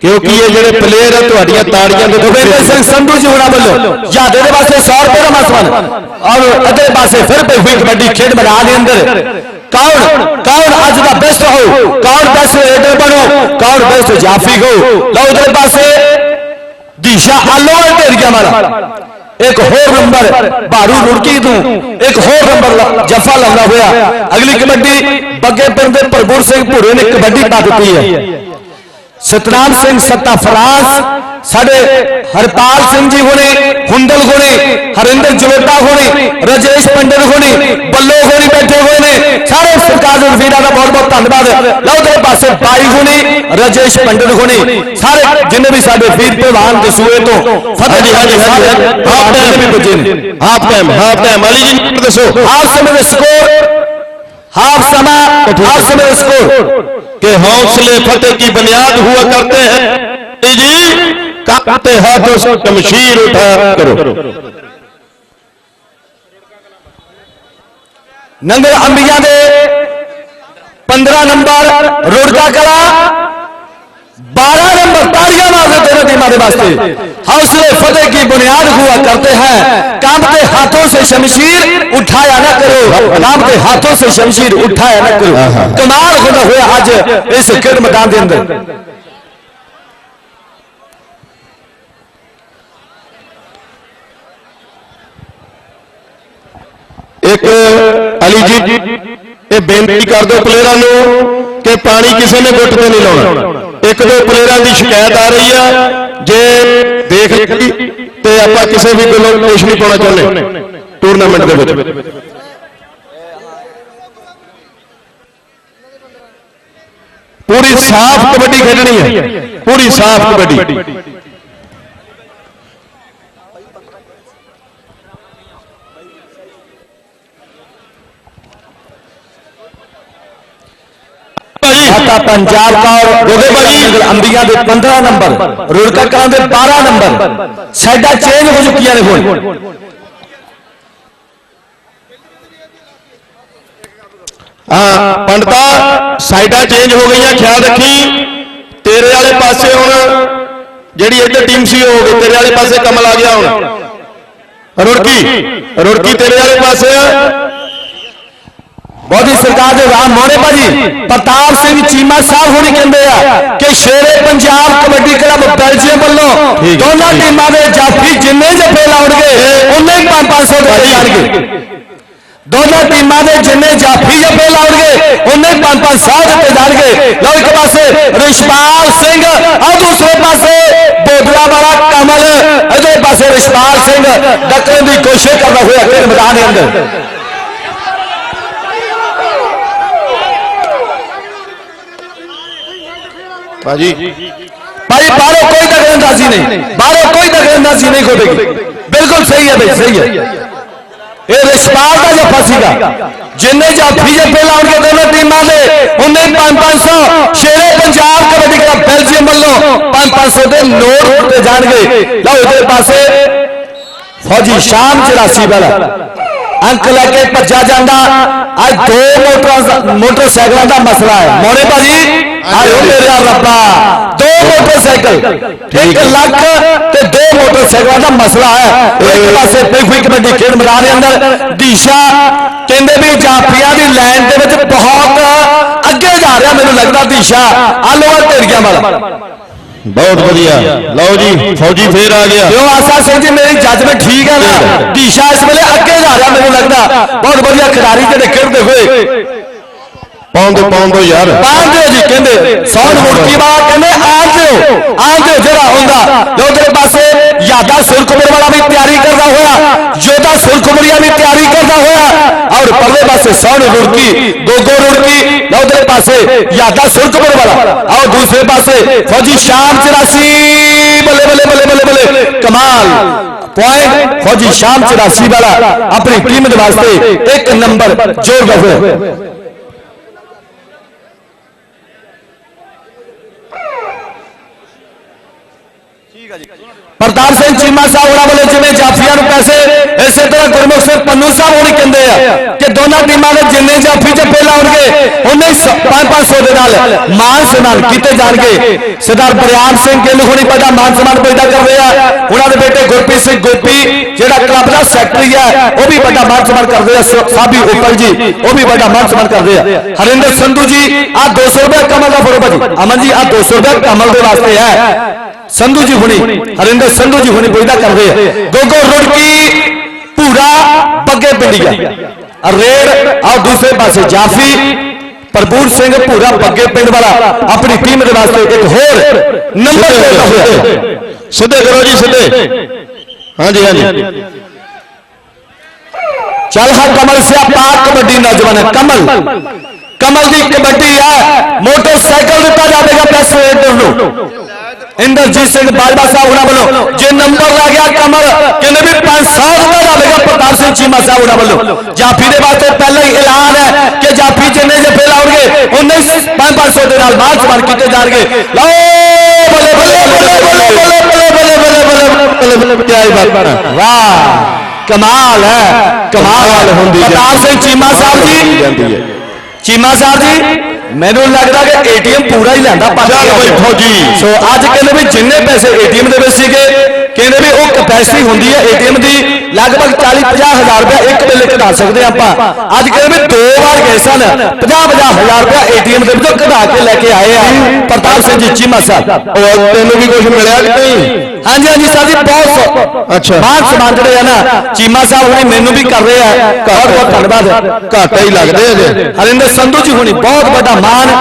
ਕਿਉਂਕਿ ਇਹ ਜਿਹੜੇ ਪਲੇਅਰ ਆ ਤੁਹਾਡੀਆਂ ਤਾੜੀਆਂ ਦੇ ਗੋਬਿੰਦਰ ਸਿੰਘ ਸੰਧੂ ਜੀ ਉਹਨਾਂ ਵੱਲੋਂ ਯਾਦੇ ਦੇ ਵਾਸਤੇ 100 ਰੁਪਏ ਦਾ ਮਾਨ ਸਨਮਾਨ ਔਰ ਅਗਲੇ ਪਾਸੇ ਫਿਰ ਪਈ ਹੋਈ ਕਬੱਡੀ ਖੇਡ ਮੈਦਾਨ ਦੇ ਅੰਦਰ ਕੌਣ? ਕੌਣ ਅੱਜ ਦਾ ਬੈਸਟ ਹੋ ਕੌਣ ਬੈਸਟ ਰੇਡਰ ਬਣੋ? ਕੌਣ ਬੈਸਟ ਜਾਫੀ ਹੋ ਲਓ ਉਧਰ ਪਾਸੇ। ਦਿਸ਼ਾ ਆਲੋਵਾਲ ਢੇਰੀਆਂ ਵਾਲਾ। ਇੱਕ ਹੋਰ ਨੰਬਰ ਭਾਰੂ ਰੁੜਕੀ ਤੋਂ ਇੱਕ ਹੋਰ ਨੰਬਰ ਲ- ਜੱਫਾ ਲਾਉਂਦਾ ਹੋਇਆ। ਅਗਲੀ ਕਬੱਡੀ ਬੱਗੇ ਪਿੰਡ ਦੇ ਪ੍ਰਭੂਰ ਸਿੰਘ ਭੂਰੇ ਨੇ ਕਬੱਡੀ ਪਾ ਦਿੱਤੀ ਹੈ। ਸਤਨਾਮ ਸਿੰਘ ਸੱਤਾ ਫਰਾਂਸ ਸਾਡੇ ਹਰਪਾਲ ਸਿੰਘ ਜੀ ਹੋਣੇ ਹੁੰਦਲ ਹੋਣੇ ਹਰਿੰਦਰ ਜਲੋਟਾ ਹੋਣੇ ਰਜੇਸ਼ ਪੰਡਤ ਹੋਣੇ ਬੱਲੋ ਹੋਣੀ ਬੈਠੇ ਹੋਏ ਨੇ ਸਾਰੇ ਸਰਕਾਰ ਦੇ ਵੀਰਾਂ ਦਾ ਬਹੁਤ ਬਹੁਤ ਧੰਨਵਾਦ ਲਓ ਦੇ ਪਾਸੇ ਬਾਈ ਹੋਣੀ ਰਜੇਸ਼ ਪੰਡਤ ਹੋਣੀ ਸਾਰੇ ਜਿੰਨੇ ਵੀ ਸਾਡੇ ਵੀਰ ਭਗਵਾਨ ਦੇ ਸੂਏ ਤੋਂ ਫਤਿਹ ਜੀ ਹਾਂਜੀ ਹਾਂਜੀ ਹਾਫ ਟਾਈਮ ਵੀ ਪੁੱਜੇ ਨੇ half time half time Ali ji ਦੱਸੋ ਹਾਫ ਸਮੇਂ ਦੇ ਸਕੋਰ ہاف سما اٹھا سمے اس کو کہ حوصلے فتح کی بنیاد ہوا کرتے ہیں۔ جی, جی، کاتے ہاتھوں سے کمشیر اٹھا کرو۔ ننگر انبیاء دے پندرہ نمبر روڈ کا کلا۔ بارہ نمبر تاریاں مارتے تیرے بھی ہمارے واسطے۔ حوصلے فتح کی بنیاد ہوا کرتے ہیں۔ کام کے ہاتھوں سے شمشیر اٹھایا نہ کرو۔ کامتے ہاتھوں سے شمشیر اٹھایا نہ کرو۔ کمال خدا ہوئے آج اس کڑ میدان دے ایک علی جی یہ بینتی کر دو پلیئروں کہ پانی کسی نے گٹ پہ نہیں لاؤنا۔ ਇੱਕ ਦੋ ਪਲੇਅਰਾਂ ਦੀ ਸ਼ਿਕਾਇਤ ਆ ਰਹੀ ਆ। ਜੇ ਦੇਖ ਲਈ ਤੇ ਆਪਾਂ ਕਿਸੇ ਵੀ ਗੱਲੋਂ ਪੇਸ਼ ਨਹੀਂ ਪਾਉਣਾ ਚਾਹੁੰਦੇ। ਟੂਰਨਾਮੈਂਟ ਦੇ ਵਿੱਚ। ਪੂਰੀ ਸਾਫ਼ ਕਬੱਡੀ ਖੇਡਣੀ ਹੈ। ਪੂਰੀ ਸਾਫ਼ ਕਬੱਡੀ। ਭਾਜੀ आता पंजाब का और गोगे भाई। नंगर अंबिया दे 15 नंबर रुड़का कलां दे 12 नंबर साइडा चेंज हो चुकी ने हुण ਹਾਂ ਪੰਡਤਾ ਸਾਈਡਾਂ ਚੇਂਜ ਹੋ ਗਈਆਂ ਖਿਆਲ ਰੱਖੀ ਤੇਰੇ ਵਾਲੇ ਪਾਸੇ ਹੁਣ ਜਿਹੜੀ ਇੱਧਰ ਟੀਮ ਸੀ ਉਹ ਹੋ ਗਈ ਤੇਰੇ ਵਾਲੇ ਪਾਸੇ ਕਮਲ ਆ ਗਿਆ ਹੁਣ ਰੁੜਕੀ ਰੁੜਕੀ ਤੇਰੇ ਵਾਲੇ ਪਾਸੇ ਆ ਮੋਦੀ ਸਰਕਾਰ ਦੇ ਰਾਮ ਮੋਹਣੇ ਭਾਜੀ ਪ੍ਰਤਾਪ ਸਿੰਘ ਚੀਮਾ ਸਾਹਿਬ ਹੁਣੀ ਕਹਿੰਦੇ ਆ ਕਿ ਸ਼ੇਰੇ ਪੰਜਾਬ ਕਬੱਡੀ ਕਲੱਬ ਬੈਲਜੀਅਮ ਵੱਲੋਂ ਦੋਨਾਂ। ਟੀਮਾਂ ਦੇ ਜਾਫੀ ਜਿੰਨੇ ਜੱਫੇ ਲਾਉਣਗੇ ਉਹਨੇ ਹੀ 500 ਦੇ ਜਾਣਗੇ ਦੋਨਾਂ ਟੀਮਾਂ ਦੇ ਜਿੰਨੇ ਜਾਫੀ ਜੱਫੇ ਲਾਉਣਗੇ ਉਹਨੇ 500 ਦਿੱਤੇ ਜਾਣਗੇ ਲਓ ਇੱਕ ਪਾਸੇ ਰਿਸ਼ਪਾਲ ਸਿੰਘ ਆ ਦੂਸਰੇ ਪਾਸੇ ਬੋਦਲਾ ਵਾਲਾ ਕਮਲ ਇਹਦੇ ਪਾਸੇ ਰਿਸ਼ਪਾਲ ਸਿੰਘ ਡੱਕਣ ਦੀ ਕੋਸ਼ਿਸ਼ ਕਰਦਾ ਹੋਇਆ ਖੇਡ ਮੈਦਾਨ ਦੇ ਅੰਦਰ ਭਾਜੀ। ਭਾਜੀ ਬਾਹਰੋਂ ਕੋਈ ਦਖਲਅੰਦਾਜ਼ੀ ਨਹੀਂ। ਬਾਹਰੋਂ ਕੋਈ ਦਖਲਅੰਦਾਜ਼ੀ ਨਹੀਂ ਖੋਦੇਗੀ ਬਿਲਕੁਲ ਸਹੀ ਹੈ ਬਈ ਸਹੀ ਹੈ। ਇਹ ਰਿਸ਼ਪਾਲ ਦਾ ਜੱਫਾ ਸੀਗਾ ਜਿੰਨੇ ਜਾਫੀ ਜੇ ਪਹਿਲਾਂ ਆਉਣਗੇ ਦੋਨੋਂ ਟੀਮਾਂ ਦੇ ਉਹਨੇ 5-500 ਸ਼ੇਰੇ ਪੰਜਾਬ ਕਬੱਡੀ ਕਲੱਬ ਬੈਲਜੀਅਮ ਵੱਲੋਂ 5-500 ਦੇ ਨੋਟ ਉੱਤੇ ਜਾਣਗੇ। ਲਓ ਇਧਰ ਪਾਸੇ ਫੌਜੀ ਸ਼ਾਮ 84 ਵਾਲਾ। ਅੰਕ ਲੈ ਕੇ ਭੱਜਾ ਜਾਂਦਾ। ਅੱਜ ਦੋ ਮੋਟਰਾਂ ਮੋਟਰਸਾਈਕਲਾਂ ਦਾ ਮਸਲਾ ਹੈ। ਮੋਨੇ ਭਾਜੀ? ਆਇਓ ਮੇਰੇ ਰੱਬਾ। ਦੋ ਮੋਟਰਸਾਈਕਲ। ਇੱਕ ਲੱਖ ਤੇ ਦੋ ਮੋਟਰਸਾਈਕਲਾਂ ਦਾ ਮਸਲਾ ਹੈ। ਇੱਕ ਪਾਸੇ ਪਈ ਕਬੱਡੀ ਖੇਡ ਮੈਦਾਨ ਦੇ ਅੰਦਰ। ਦੀਸ਼ਾ ਕਹਿੰਦੇ ਵੀ ਜਾਫੀਆਂ ਦੀ ਲਾਈਨ ਦੇ ਵਿੱਚ ਬਹੁਤ ਅੱਗੇ ਜਾ ਰਿਹਾ। ਮੈਨੂੰ ਲੱਗਦਾ ਦੀਸ਼ਾ। ਆਲੋਆ ਢੇਰੀਆਂ ਵਾਲਾ। ਬਹੁਤ ਵਧੀਆ। ਲਓ ਜੀ ਫੌਜੀ ਫੇਰ ਆ ਗਿਆ। ਕਿਉਂ ਆਸਾ ਸਿੰਘ ਜੀ ਮੇਰੀ ਜੱਜਮੈਂਟ ਠੀਕ ਹੈ ਨਾ? ਦੀਸ਼ਾ ਇਸ ਵੇਲੇ ਅੱਗੇ ਜਾ ਰਿਹਾ ਮੈਨੂੰ ਲੱਗਦਾ। ਬਹੁਤ ਵਧੀਆ ਖਿਡਾਰੀ ਜਿਹੜੇ ਖੇਡਦੇ ਹੋਏ। ਪਾਉਣ ਦੋ ਪਾਉਣ ਦੋ ਯਾਰ। ਆਂਦੇ ਜੀ ਕਹਿੰਦੇ ਸੌਣ ਮੁਰਤੀ ਬਾ ਕਹਿੰਦੇ ਆਂਦੇ ਆਂਦੇ ਜਿਹੜਾ ਹੁੰਦਾ। ਤੇਰੇ ਪਾਸੇ ਯਾਦਾ ਸੁਰਖਮਰ ਵਾਲਾ ਵੀ ਤਿਆਰੀ ਕਰਦਾ ਹੋਇਆ। ਜੋਦਾ ਸੁਰਖਮਰੀਆ ਵੀ ਤਿਆਰੀ ਕਰਦਾ ਹੋਇਆ ਔਰ ਪਰਲੇ ਪਾਸੇ ਸੌਣ ਰੁੜਕੀ ਗੋਗੋ ਰੁੜਕੀ ਲਓ ਤੇਰੇ ਪਾਸੇ ਯਾਦਾ ਸੁਰਖਮਰ ਵਾਲਾ ਔਰ ਦੂਸਰੇ ਪਾਸੇ ਫੌਜੀ ਸ਼ਾਮ 84 ਬੱਲੇ ਬੱਲੇ ਬੱਲੇ ਬੱਲੇ ਬੱਲੇ ਕਮਾਲ ਪੁਆਇੰਟ ਫੌਜੀ ਸ਼ਾਮ 84 ਵਾਲਾ ਆਪਣੀ ਟੀਮ ਦੇ ਵਾਸਤੇ ਇੱਕ ਨੰਬਰ ਜੋੜਦਾ ਹੋਇਆ ਪ੍ਰਤਾਪ ਸਿੰਘ ਚੀਮਾ ਸਾਹਿਬ ਉਹਨਾਂ ਵੱਲੋਂ ਜਿਵੇਂ ਜਾਫੀਆਂ ਨੂੰ ਪੈਸੇ ਇਸੇ ਤਰ੍ਹਾਂ ਗੁਰਮੁਖ ਸਿੰਘ ਪੰਨੂ ਸਾਹਿਬ ਹੋਣੀ ਕਹਿੰਦੇ ਆ ਕਿ ਦੋਨਾਂ ਟੀਮਾਂ ਦੇ ਜਿੰਨੇ ਜਾਫੀ ਜੱਫੇ ਲਾਉਣਗੇ, ਉਹਨੇ 5-500 ਦੇ ਨਾਲ ਮਾਨ ਸਨਮਾਨ ਕੀਤੇ ਜਾਣਗੇ। ਸਰਦਾਰ ਬਰਿਆਮ ਸਿੰਘ ਗਿੱਲ ਹੋਣੀ ਪੈਦਾ ਮਾਨ ਸਨਮਾਨ ਪੈਦਾ ਕਰਦੇ ਆ। ਉਹਨਾਂ ਦੇ ਬੇਟੇ ਗੁਰਪ੍ਰੀਤ ਸਿੰਘ ਗੋਪੀ, ਜਿਹੜਾ ਕਲੱਬ ਦਾ ਸੈਕਟਰੀ ਹੈ ਉਹ ਵੀ ਵੱਡਾ ਮਾਨ ਸਨਮਾਨ ਕਰਦੇ ਆ। ਸਾਬੀ ਉਪਲ ਜੀ, ਉਹ ਵੀ ਵੱਡਾ ਮਾਨ ਸਨਮਾਨ ਕਰਦੇ ਆ। ਹਰਿੰਦਰ ਸੰਧੂ ਜੀ ਆ 200 ਰੁਪਏ ਕਮਲ ਦਾ ਫੜੋ ਭਾਜੀ। ਅਮਨ ਜੀ ਆ 200 ਰੁਪਏ ਕਮਲ ਦੇ ਵਾਸਤੇ ਹੈ ਸੰਧੂ ਜੀ ਹੁਣੀ, ਹਰਿੰਦਰ ਸੰਧੂ ਜੀ ਹੁਣੀ ਪੁੱਛਦਾ ਕਰਦੇ ਆ। ਗੋਗੋ ਰੁੜਕੀ بھورا پگے پنڈیا ریڑ اور دوسرے پاسے جافی پربور سنگھ پورا پگے پنڈ والا اپنی ٹیم کے واسطے ایک ہور نمبر دیتا ہوا سدھے کرو جی سدھے ہاں جی ہاں جی چل ہاں کمل سے پاک کبڈی نوجوان ہے کمل کمل جی کبڈی ہے موٹر سائیکل دیتا جائے گا پیسے ਨੂੰ ਇੰਦਰਜੀਤ ਸਿੰਘ ਬਾਜਵਾ ਸਾਹਿਬ ਉਹਨਾਂ ਵੱਲੋਂ ਜੇ ਨੰਬਰ ਲੱਗ ਗਿਆ ਕਮਲ ਕਹਿੰਦੇ ਵੀ 500 ਦਿੱਤਾ ਜਾਵੇਗਾ ਪ੍ਰਤਾਪ ਸਿੰਘ ਚੀਮਾ ਸਾਹਿਬ ਉਹਨਾਂ ਵੱਲੋਂ ਜਾਫੀ ਦੇ ਵਾਸਤੇ ਪਹਿਲਾਂ ਹੀ ਐਲਾਨ ਹੈ ਕਿ ਜਾਫੀ ਜਿੰਨੇ ਜਫੇ ਲਾਉਣਗੇ ਉਹਨੇ 500 ਦੇ ਨਾਲ ਮਾਰਚ ਬਣ ਕੀਤੇ ਜਾਣਗੇ ਲਓ ਬੱਲੇ ਬੱਲੇ ਬੱਲੇ ਬੱਲੇ ਬੱਲੇ ਬੱਲੇ ਬੱਲੇ ਬੱਲੇ ਬੱਲੇ ਬੱਲੇ ਕੀ ਬਾਤ ਹੈ ਵਾਹ ਕਮਾਲ ਹੈ ਕਮਾਲ ਹੁੰਦੀ ਜਾਂਦੀ ਪ੍ਰਤਾਪ ਸਿੰਘ ਚੀਮਾ ਸਾਹਿਬ ਜੀ ਜਾਂਦੀ ਹੈ ਚੀਮਾ ਸਾਹਿਬ ਜੀ ਮੈਨੂੰ ਲੱਗਦਾ ਕਿ ਏਟੀਐਮ ਪੂਰਾ ਹੀ ਲੈਂਦਾ ਚੱਲ ਬਈ। ਫੌਜੀ। ਸੋ ਅੱਜ ਕਹਿੰਦੇ ਵੀ ਜਿੰਨੇ ਪੈਸੇ ਏਟੀਐਮ ਦੇ ਵਿੱਚ ਸੀਗੇ ਕਹਿੰਦੇ ਵੀ ਉਹ ਕਪੈਸਿਟੀ ਹੁੰਦੀ ਹੈ ਏਟੀਐਮ ਦੀ ਲਗਭਗ 40 50 ਹਜ਼ਾਰ ਰੁਪਏ ਇੱਕ ਵੇਲੇ ਕਢਾ ਸਕਦੇ ਆਪਾਂ। ਅੱਜ ਕਹਿੰਦੇ ਵੀ ਦੋ ਵਾਰ ਗਏ ਸਨ 50 50 ਹਜ਼ਾਰ ਰੁਪਏ ਏਟੀਐਮ ਦੇ ਵਿੱਚੋਂ ਕਢਾ ਕੇ ਲੈ ਕੇ ਆਏ ਆ ਪ੍ਰਤਾਪ ਸਿੰਘ ਜੀ ਚੀਮਾ ਸਾਹਿਬ। ਉਹ ਤੈਨੂੰ ਵੀ ਕੁਝ ਮਿਲਿਆ ਕਿ ਨਹੀਂ? ਹਾਂਜੀ ਹਾਂਜੀ ਸਰ ਜੀ ਬਹੁਤ ਅੱਛਾ। ਮਾਨ ਸਮਾਨ ਜਿਹੜੇ ਆ ਨਾ ਚੀਮਾ ਸਾਹਿਬ ਹੁਣੀ ਮੈਨੂੰ ਵੀ ਕਰ ਰਹੇ ਆ। ਬਹੁਤ ਬਹੁਤ ਧੰਨਵਾਦ। ਘਾਟਾ ਹੀ ਲੱਗਦੇ ਅਜੇ ਹਰਿੰਦਰ ਸੰਧੂ ਜੀ ਹੁਣੀ ਬਹੁਤ ਵੱਡਾ ਮਾਨ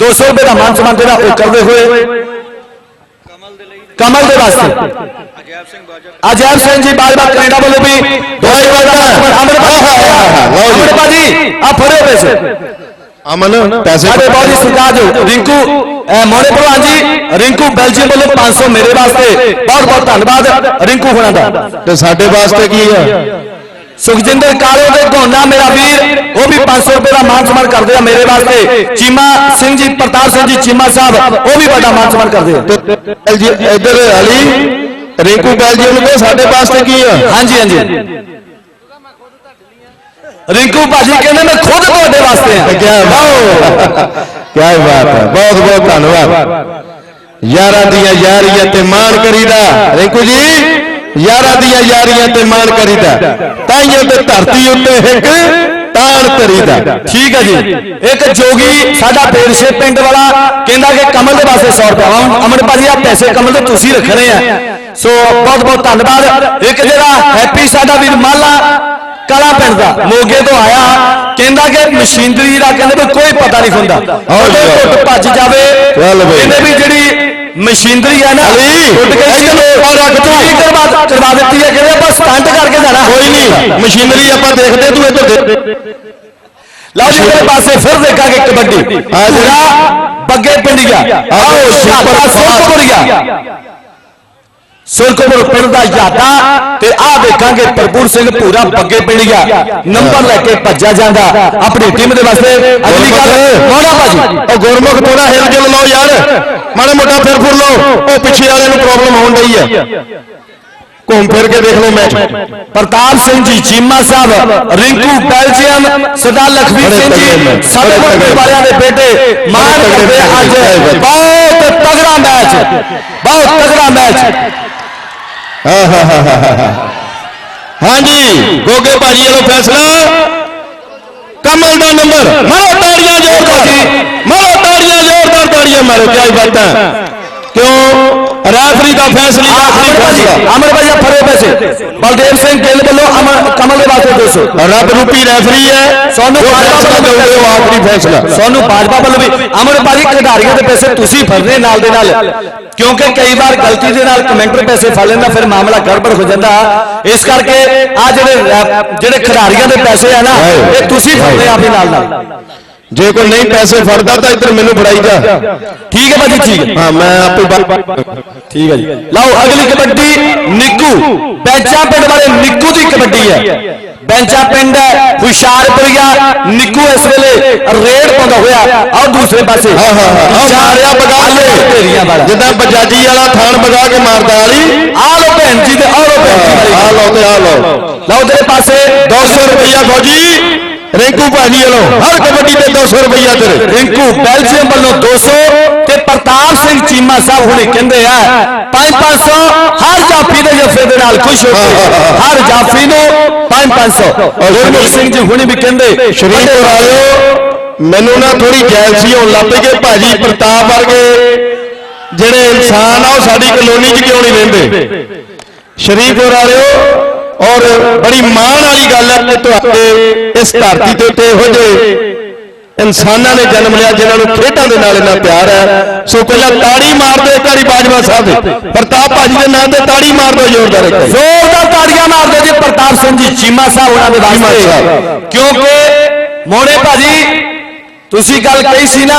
200 ਰੁਪਏ ਦਾ ਮਾਨ ਸਮਾਨ ਜਿਹੜਾ ਉਹ ਕਰਦੇ ਹੋਏ। ਕਮਲ ਦੇ ਵਾਸਤੇ। ਅਜੈਬ ਸਿੰਘ ਜੀ ਬਾਜਵਾ ਕੈਨੇਡਾ ਵੱਲੋਂ ਵੀ ਦੋਈ ਵਾਰ ਅਮਰ ਲਓ ਜੀ। ਭਾਜੀ ਆ ਫੜਿਓ ਪੈਸੇ। ਅਮਨ ਪੈਸੇ ਸਾਡੇ ਹੀ ਸਤਿਕਾਰਯੋਗ ਰਿੰਕੂ ਮੋਨੇ ਭਲਵਾਨ ਜੀ ਰਿੰਕੂ ਬੈਲਜੀਅਮ ਵੱਲੋਂ 500 ਮੇਰੇ ਵਾਸਤੇ। ਬਹੁਤ ਬਹੁਤ ਧੰਨਵਾਦ ਰਿੰਕੂ ਹੋਣਾ ਦਾ। ਤੇ ਸਾਡੇ ਵਾਸਤੇ ਕੀ ਹੈ ਸੁਖਜਿੰਦਰ ਕਾਲੋ ਦੇ ਗੋਨਾ ਮੇਰਾ ਵੀਰ ਉਹ ਵੀ 500 ਰੁਪਏ ਦਾ ਮਾਨ ਸਨਮਾਨ ਕਰਦੇ ਆ ਮੇਰੇ ਵਾਸਤੇ। ਚੀਮਾ ਸਿੰਘ ਜੀ ਪ੍ਰਤਾਪ ਸਿੰਘ ਜੀ ਚੀਮਾ ਸਾਹਿਬ ਉਹ ਵੀ ਵੱਡਾ ਮਾਨ ਸਨਮਾਨ ਕਰਦੇ ਆ। ਤੇ ਜੀ ਇੱਧਰ ਅਲੀ ਰਿੰਕੂ ਬੈਲਜੀਅਮ ਨੂੰ ਕਹੋ ਸਾਡੇ ਵਾਸਤੇ ਕੀ ਹੈ ਹਾਂਜੀ ਹਾਂਜੀ। ਰਿੰਕੂ ਭਾਜੀ ਕਹਿੰਦੇ ਮੈਂ ਖੁਦ ਤੁਹਾਡੇ ਵਾਸਤੇ ਆ। ਕੀ ਬਾਤ ਕੀ ਬਾਤ ਹੈ। ਬਹੁਤ ਬਹੁਤ ਧੰਨਵਾਦ। ਯਾਰਾਂ ਦੀਆਂ ਯਾਰੀਆਂ ਤੇ ਮਾਣ ਕਰੀਦਾ। ਰਿੰਕੂ ਜੀ ਯਾਰਾਂ ਦੀਆਂ ਯਾਰੀਆਂ ਤੇ ਮਾਣ ਕਰੀਦਾ। ਤਾਈਆਂ ਤੇ ਧਰਤੀ ਉੱਤੇ ਇੱਕ ਤਾਣ ਧਰੀਦਾ। ਠੀਕ ਹੈ ਜੀ। ਇੱਕ ਜੋਗੀ ਸਾਡਾ ਬੇਰਸ਼ੇ ਪਿੰਡ ਵਾਲਾ ਕਹਿੰਦਾ ਕਿ ਕਮਲ ਦੇ ਵਾਸਤੇ 100 ਰੁਪਏ ਅਮਨ- ਅਮਨ ਭਾਜੀ ਆ ਪੈਸੇ ਕਮਲ ਦੇ ਤੁਸੀਂ ਰੱਖਣੇ ਆ। ਸੋ ਬਹੁਤ ਬਹੁਤ ਧੰਨਵਾਦ। ਇੱਕ ਜਿਹੜਾ ਹੈਪੀ ਸਾਡਾ ਵੀਰ ਮਾਲਾ ਕਲਾ ਪਿੰਡ ਦਾ ਮੋਗੇ ਤੋਂ ਆਇਆ ਕਹਿੰਦਾ ਕਿ ਮਸ਼ੀਨਰੀ ਦਾ ਕਹਿੰਦੇ ਕੋਈ ਪਤਾ ਨਹੀਂ ਹੁੰਦਾ। ਉਹਦੇ ਜੀ। ਟੁੱਟ ਭੱਜ ਜਾਵੇ। ਕਹਿੰਦੇ ਵੀ ਜਿਹੜੀ ਮਸ਼ੀਨਰੀ ਹੈ ਨਾ। ਟੁੱਟ ਗਈ ਸੀ ਆ ਰੱਖ ਤੂੰ। ਠੀਕ ਕਰਵਾ ਕਰਵਾ ਦਿੱਤੀ ਹੈ ਕਹਿੰਦੇ ਆਪਾਂ ਸਟੰਟ ਕਰਕੇ ਜਾਣਾ। ਕੋਈ ਨਹੀਂ ਮਸ਼ੀਨਰੀ ਆਪਾਂ ਦੇਖਦੇ ਤੂੰ ਇੱਧਰ ਦੇਖ। ਲਓ ਜੀ ਮੇਰੇ ਪਾਸੇ ਫਿਰ ਦੇਖਾਂਗੇ ਕਬੱਡੀ ਆ ਜੀ। ਪੂਰਾ ਬੱਗੇ ਪਿੰਡੀਆ। ਆਓ ਸ਼ਾਪਾ ਸੁਰਖਪੁਰੀਆ ਸੁਰਖਪੁਰ ਪਿੰਡ ਦਾ ਯਾਦਾ ਤੇ ਆ ਦੇਖਾਂਗੇ ਪ੍ਰਭੂਰ ਸਿੰਘ ਪੂਰਾ ਬੱਗੇ ਪਿੰਡੀਆ ਨੰਬਰ ਲੈ ਕੇ ਭੱਜਿਆ ਜਾਂਦਾ। ਆਪਣੀ ਟੀਮ ਦੇ ਵਾਸਤੇ ਅਗਲੀ ਗੱਲ ਮੋੜਾ ਭਾਜੀ। ਉਹ ਗੁਰਮੁਖ ਥੋੜਾ ਹਿਲ ਜੁਲ ਲਓ ਯਾਰ। ਮਾੜਾ ਮੋਟਾ ਫਿਰ ਫੁਰ ਲਓ। ਉਹ ਪਿੱਛੇ ਵਾਲੇ ਨੂੰ ਪ੍ਰੋਬਲਮ ਹੋਣ ਡਈ ਹੈ ਘੁੰਮ ਫਿਰ ਕੇ ਦੇਖ ਲਓ ਮੈਚ। ਪ੍ਰਤਾਪ ਸਿੰਘ ਜੀ ਚੀਮਾ ਸਾਹਿਬ ਰਿੰਕੂ ਬੈਲਜੀਅਮ ਸਰਦਾਰ ਲਖਵੀਰ ਸਿੰਘ ਜੀ ਸਾਡੇ ਤਗੜੇ ਵਾਲਿਆਂ ਦੇ ਬੇਟੇ ਮਾਨ ਕਰਦੇ ਅੱਜ। ਬਹੁਤ ਤਗੜਾ ਮੈਚ। ਬਹੁਤ ਤਗੜਾ ਮੈਚ। ਹਾਂਜੀ, ਗੋਗੇ ਭਾਜੀ ਵੱਲੋਂ ਫੈਸਲਾ। ਕਮਲ ਦਾ ਨੰਬਰ ਮਾਰੋ ਤਾੜੀਆਂ ਜ਼ੋਰਦਾਰ ਮਾਰੋ ਤਾੜੀਆਂ ਜ਼ੋਰਦਾਰ ਤਾੜੀਆਂ। ਮਾਰੋ, ਕੀ ਬਾਤਾਂ ਕਿਉਂ? ਰੈਫਰੀ ਦਾ ਫੈਸਲਾ ਆਖਰੀ ਭਾਜੀ ਫੈਸਲਾ। ਅਮਰ ਭਾਜੀ ਫੜੋ ਪੈਸੇ। ਬਲਦੇਵ ਸਿੰਘ ਗਿੱਲ ਵੱਲੋਂ ਅਮਰ ਕਮਲ ਦੇ ਵਾਸਤੇ 200 ਰੱਬ ਰੂਪੀ ਰੈਫਰੀ ਹੈ। ਸੋਨੂੰ ਫੈਸਲਾ ਵੱਲੋਂ ਦੇਊਗਾ ਉਹ ਆਖਰੀ ਫੈਸਲਾ। ਸੋਨੂੰ ਬਾਜਵਾ ਵੱਲੋਂ ਵੀ ਅਮਰ ਭਾਜੀ ਖਿਡਾਰੀਆਂ ਦੇ ਪੈਸੇ ਤੁਸੀਂ ਫੜਨੇ ਨਾਲ ਦੇ ਨਾਲ। ਕਿਉਂਕਿ ਕਈ ਵਾਰ ਗਲਤੀ ਦੇ ਨਾਲ ਕਮੈਂਟਰ ਪੈਸੇ ਫੜ ਲੈਂਦਾ ਫਿਰ ਮਾਮਲਾ ਗੜਬੜ ਹੋ ਜਾਂਦਾ। ਇਸ ਕਰਕੇ ਆ ਜਿਹੜੇ ਜਿਹੜੇ ਖਿਡਾਰੀਆਂ ਦੇ ਪੈਸੇ ਆ ਨਾ ਇਹ ਤੁਸੀਂ ਫੜਨੇ ਆਪੇ ਨਾਲ ਨਾਲ। ਜੇ ਕੋਈ ਨਹੀਂ ਪੈਸੇ ਫੜਦਾ ਤਾਂ ਇੱਧਰ ਮੈਨੂੰ ਫੜਾਈ ਜਾ। ਠੀਕ ਹੈ ਭਾਜੀ ਠੀਕ ਹੈ। ਹਾਂ ਮੈਂ ਆਪੇ ਠੀਕ ਹੈ ਜੀ। ਲਓ ਅਗਲੀ ਕਬੱਡੀ ਨਿੱਕੂ। ਬੈਂਚਾ ਪਿੰਡ ਵਾਲੇ ਨਿੱਕੂ ਦੀ ਕਬੱਡੀ ਹੈ। ਬੈਂਚਾ ਪਿੰਡ ਹੈ ਹੁਸ਼ਿਆਰਪੁਰੀਆ ਨਿੱਕੂ ਇਸ ਵੇਲੇ ਰੇਡ ਪਾਉਂਦਾ ਹੋਇਆ। ਆਹ ਦੂਸਰੇ ਪਾਸੇ। ਹਾਂ ਹਾਂ ਹਾਂ। ਆਹ ਮਾਰਿਆ ਬਗਾ ਕੇ ਜਿੱਦਾਂ ਬਜਾਜੀ ਵਾਲਾ ਥਾਣ ਬਗਾ ਕੇ ਮਾਰਦਾ ਵਾਲੀ। ਆ ਲੋ ਭੈਣ ਜੀ ਦੇ ਆ ਲੋ ਭੈਣ ਜੀ। ਵਾਲੀ ਆ ਲਓ ਤੇ ਆ ਲਓ। ਲਓ ਤੇਰੇ ਪਾਸੇ 200 ਰੁਪਈਆ ਫੌਜੀ। ਰਿੰਕੂ ਭਾਜੀ ਵੱਲੋਂ ਹਰ ਕਬੱਡੀ ਤੇ 200 ਰੁਪਈਆ ਤੇਰੇ ਰਿੰਕੂ ਬੈਲਜੀਅਮ ਵੱਲੋਂ 200 ਤੇ ਪ੍ਰਤਾਪ ਸਿੰਘ ਚੀਮਾ ਸਾਹਿਬ ਹੁਣੇ ਕਹਿੰਦੇ ਆ 5-500 ਹਰ ਜਾਫੀ ਦੇ ਜੱਫੇ ਦੇ ਨਾਲ ਖੁਸ਼ ਹੋ ਕੇ ਹਰ ਜਾਫੀ ਨੂੰ 5-500 ਗੁਰਮੁਖ ਸਿੰਘ ਜੀ ਹੁਣੇ ਵੀ ਕਹਿੰਦੇ ਸ਼ਰੀਫ ਆਇਓ ਮੈਨੂੰ ਨਾ ਥੋੜੀ ਜੈਲਸੀ ਹੋਣ ਲੱਗ ਪਈ ਕਿ ਭਾਜੀ ਪ੍ਰਤਾਪ ਵਰਗੇ। ਜਿਹੜੇ ਇਨਸਾਨ ਆ ਉਹ ਸਾਡੀ ਕਲੋਨੀ 'ਚ ਕਿਉਂ ਨਹੀਂ ਰਹਿੰਦੇ? ਸ਼ਰੀਫ ਵਾਲਿਓ ਔਰ ਬੜੀ ਮਾਣ ਵਾਲੀ ਗੱਲ ਹੈ ਕਿ ਤੁਹਾਡੇ ਇਸ ਧਰਤੀ ਦੇ ਉੱਤੇ ਇਹੋ ਜਿਹੇ ਇਨਸਾਨਾਂ ਨੇ ਜਨਮ ਲਿਆ ਜਿਨ੍ਹਾਂ ਨੂੰ ਖੇਡਾਂ ਦੇ ਨਾਲ ਇੰਨਾ ਪਿਆਰ ਹੈ। ਸੋ ਪਹਿਲਾਂ ਤਾੜੀ ਮਾਰ ਦਿਓ ਇੱਕ ਵਾਰੀ ਬਾਜਵਾ ਸਾਹਿਬ ਦੇ। ਪ੍ਰਤਾਪ ਭਾਜੀ ਦੇ ਨਾਂ ਤੇ ਤਾੜੀ ਮਾਰ ਦਿਓ ਜ਼ੋਰਦਾਰ ਇੱਕ। ਜ਼ੋਰਦਾਰ ਤਾੜੀਆਂ ਮਾਰਦੇ ਜੀ ਪ੍ਰਤਾਪ ਸਿੰਘ ਜੀ ਚੀਮਾ ਸਾਹਿਬ ਉਹਨਾਂ ਦੇ ਵਾਸਤੇ। ਕਿਉਂਕਿ ਮੋਹਣੇ ਭਾਜੀ ਤੁਸੀਂ ਗੱਲ ਕਹੀ ਸੀ ਨਾ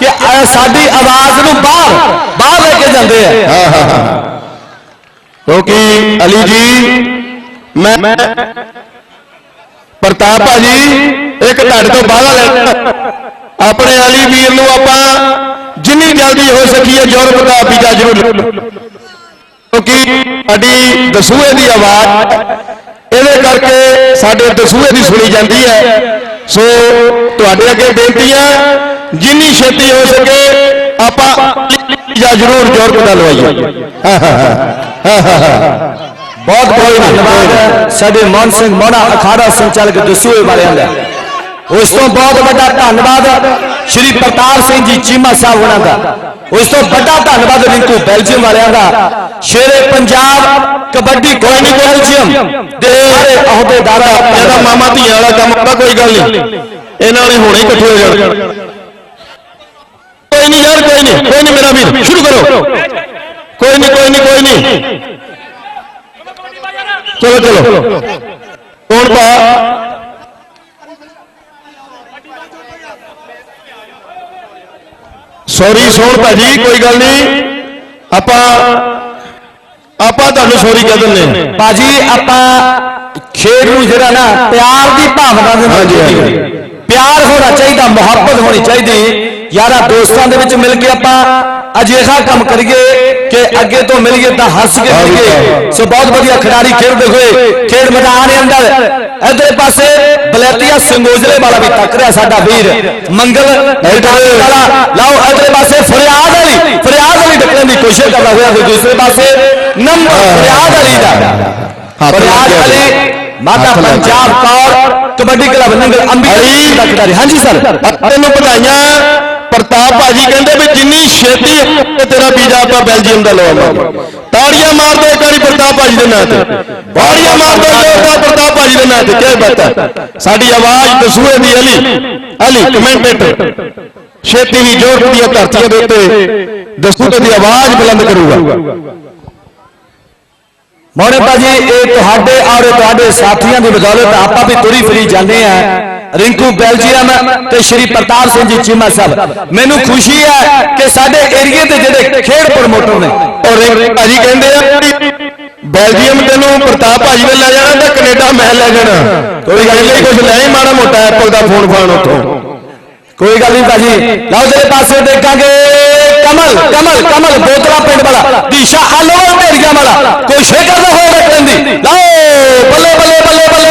ਕਿ ਸਾਡੀ ਆਵਾਜ਼ ਨੂੰ ਬਾਹਰ ਬਾਹਰ ਲੈ ਕੇ ਜਾਂਦੇ ਆ। ਹਾਂ ਹਾਂ ਹਾਂ। ਕਿਉਂਕਿ ਅਲੀ ਜੀ ਮੈਂ ਪ੍ਰਤਾਪ ਭਾਜੀ, ਇੱਕ ਤੁਹਾਡੇ ਤੋਂ ਬਾਹਲਾ ਲੈਣਾ। ਆਪਣੇ ਅਲੀ ਵੀਰ ਨੂੰ ਆਪਾਂ ਜਿੰਨੀ ਜਲਦੀ ਹੋ ਸਕੀਏ ਯੂਰਪ ਦਾ ਵੀਜ਼ਾ ਜ਼ਰੂਰ ਕਿਉਂਕਿ ਸਾਡੀ ਦਸੂਏ ਦੀ ਆਵਾਜ਼, ਇਹਦੇ ਕਰਕੇ ਸਾਡੇ ਦਸੂਹੇ ਦੀ ਸੁਣੀ ਜਾਂਦੀ ਹੈ। ਸੋ ਤੁਹਾਡੇ ਅੱਗੇ ਬੇਨਤੀ ਹੈ ਜਿੰਨੀ ਛੇਤੀ ਹੋ ਸਕੇ, ਆਪਾਂ ਵੀਜ਼ਾ ਜ਼ਰੂਰ ਯੂਰਪ ਦਾ ਲਵਾਈਏ। ਹਾਂ ਹਾਂ ਹਾਂ ਹਾਂ ਹਾਂ ਬਹੁਤ ਬਹੁਤ ਧੰਨਵਾਦ। ਸਾਡੇ ਮਨ ਸਿੰਘ ਮੋਹਣਾ ਅਖਾੜਾ ਸੰਚਾਲਕ ਦਸੂਏ ਵਾਲਿਆਂ ਦਾ। ਉਸ ਤੋਂ ਬਹੁਤ ਵੱਡਾ ਧੰਨਵਾਦ ਸ਼੍ਰੀ ਪ੍ਰਤਾਪ ਸਿੰਘ ਜੀ ਚੀਮਾ ਸਾਹਿਬ ਉਹਨਾਂ ਦਾ। ਉਸ ਤੋਂ ਵੱਡਾ ਧੰਨਵਾਦ ਰਿੰਕੂ ਬੈਲਜੀਅਮ ਵਾਲਿਆਂ ਦਾ। ਸ਼ੇਰੇ ਪੰਜਾਬ ਕਬੱਡੀ ਕੋਈ ਨਹੀਂ ਬੈਲਜੀਅਮ ਦੇ ਸਾਰੇ ਅਹੁਦੇਦਾਰਾਂ ਇਹਦਾ ਮਾਮਾ ਧੀਆਂ ਵਾਲਾ ਕੰਮ ਹੁੰਦਾ ਕੋਈ ਗੱਲ ਨਹੀਂ ਇਹਨਾਂ ਨੇ ਹੁਣੇ ਇਕੱਠੇ ਹੋ ਜਾਣ। ਕੋਈ ਨਹੀਂ ਯਾਰ ਕੋਈ ਨਹੀਂ ਕੋਈ ਨਹੀਂ ਮੇਰਾ ਵੀਰ ਸ਼ੁਰੂ ਕਰੋ। ਕੋਈ ਨਹੀਂ ਕੋਈ ਨਹੀਂ ਕੋਈ ਨਹੀਂ ਚਲੋ ਚਲੋ ਕੌਣ ਪਾ ਸੌਰੀ ਸੋਹਣ ਭਾਜੀ ਕੋਈ ਗੱਲ ਨਹੀਂ ਆਪਾਂ ਆਪਾਂ ਤੁਹਾਨੂੰ ਸੌਰੀ ਕਹਿ ਦਿੰਦੇ ਹਾਂ ਬਾਜੀ ਆਪਾਂ ਖੇਡ ਨੂੰ ਜਿਹੜਾ ਨਾ ਪਿਆਰ ਦੀ ਭਾਵਨਾ ਦੇ ਨਾਲ ਹਾਂਜੀ, ਹਾਂਜੀ। ਖੇਡੀਏ। ਪਿਆਰ ਹੋਣਾ ਚਾਹੀਦਾ ਮੁਹੱਬਤ ਅਜਿਹਾ ਕੰਮ ਕਰੀਏ ਕਿ ਅੱਗੇ ਤੋਂ ਮਿਲੀਏ ਤਾਂ ਹੱਸ ਕੇ ਮਿਲੀਏ। ਸੋ ਬਹੁਤ ਵਧੀਆ ਖਿਡਾਰੀ ਖੇਡਦੇ ਹੋਏ ਖੇਡ ਮੈਦਾਨ ਦੇ ਅੰਦਰ। ਇਧਰੇ ਪਾਸੇ ਬਲੈਤੀਆ ਸੰਗੋਜਲੇ ਵਾਲਾ ਵੀ ਤੱਕ ਰਿਹਾ ਸਾਡਾ ਵੀਰ। ਮੰਗਲ ਵਾਲਾ। ਲਾਓ ਇਧਰੇ ਪਾਸੇ ਫਰਿਆਦ ਅਲੀ ਫਰਿਆਦ ਅਲੀ ਡੱਕਣ ਦੀ ਕੋਸ਼ਿਸ਼ ਕਰਦਾ ਹੋਇਆ ਤੇ ਦੂਸਰੇ ਪਾਸੇ। ਨੰਬਰ ਫਰਿਆਦ ਅਲੀ ਦਾ। ਫਰਿਆਦ। ਅਲੀ ਮਾਤਾ। ਪੰਜਾਬ ਕੌਰ ਕਬੱਡੀ ਕਲੱਬ ਨੰਗਲ ਅੰਬੀ। ਦਾ ਖਿਡਾਰੀ ਹਾਂਜੀ ਸਰ। ਤੈਨੂੰ ਵਧਾਈਆਂ। ਪ੍ਰਤਾਪ ਭਾਜੀ ਕਹਿੰਦੇ ਵੀ ਜਿੰਨੀ ਛੇਤੀ ਤੇਰਾ ਵੀਜ਼ਾ ਆਪਾਂ ਬੈਲਜੀਅਮ ਦਾ ਲਵਾਵਾਂਗੇ ਤਾੜੀਆਂ ਮਾਰ ਦਿਓ ਇੱਕ ਵਾਰੀ ਪ੍ਰਤਾਪ ਭਾਜੀ ਦੇ ਨਾਂ ਤੇ। ਤਾੜੀਆਂ ਮਾਰ ਦਿਓ ਜ਼ੋਰਦਾਰ ਪ੍ਰਤਾਪ ਭਾਜੀ ਦੇ ਨਾਂ ਤੇ। ਕੀ ਬਾਤ ਹੈ। ਸਾਡੀ ਆਵਾਜ਼ ਦਸੂਏ ਦੀ ਅਲੀ। ਅਲੀ ਕਮੈਂਟੇਟਰ ਛੇਤੀ ਹੀ ਜੋਰ ਦੀਆਂ ਧਰਤੀਆਂ ਦੇ ਉੱਤੇ ਦਸੂਏ ਦੀ ਆਵਾਜ਼ ਬੁਲੰਦ ਕਰੂਗਾ। ਮੋਹਣੇ ਭਾਜੀ, ਇਹ ਤੁਹਾਡੇ ਔਰ ਤੁਹਾਡੇ ਸਾਥੀਆਂ ਦੀ ਬਦੌਲਤ ਆਪਾਂ ਵੀ ਤੁਰੀ ਫਰੀ ਜਾਂਦੇ ਆ ਰਿੰਕੂ ਬੈਲਜੀਅਮ ਤੇ ਸ਼੍ਰੀ ਪ੍ਰਤਾਪ ਸਿੰਘ ਜੀ ਚੀਮਾ ਸਾਹਿਬ। ਮੈਨੂੰ ਖੁਸ਼ੀ ਹੈ ਕਿ ਸਾਡੇ ਏਰੀਏ ਦੇ ਜਿਹੜੇ ਖੇਡ ਪ੍ਰਮੋਟਰ ਨੇ ਔਰ ਭਾਜੀ ਕਹਿੰਦੇ ਆ, ਬੈਲਜੀਅਮ ਤੈਨੂੰ ਪ੍ਰਤਾਪ ਭਾਜੀ ਨੇ ਲੈ ਜਾਣਾ ਤੇ ਕੈਨੇਡਾ ਮੈਂ ਲੈ ਜਾਣਾ। ਕੋਈ ਗੱਲ ਨਹੀਂ ਕੁਝ ਲੈ ਮਾੜਾ ਮੋਟਾ ਐਪਲ ਦਾ ਫੋਨ ਫਾਨ ਉੱਥੋਂ। ਕੋਈ ਗੱਲ ਨਹੀਂ ਭਾਜੀ, ਲਓ ਜਿਹੜੇ ਪਾਸੇ ਦੇਖਾਂਗੇ। ਕਮਲ ਕਮਲ ਕਮਲ ਬੋਤਲਾ ਪਿੰਡ ਵਾਲਾ ਦੀਸ਼ਾ ਆਲੋਵਰ ਢੇਰੀਆਂ ਵਾਲਾ ਕੋਈ ਸ਼ੇਕਰ ਦਾ ਹੋਵੇ ਕਹਿੰਦੀ ਲਓ ਬੱਲੇ ਬੱਲੇ ਬੱਲੇ ਬੱਲੇ।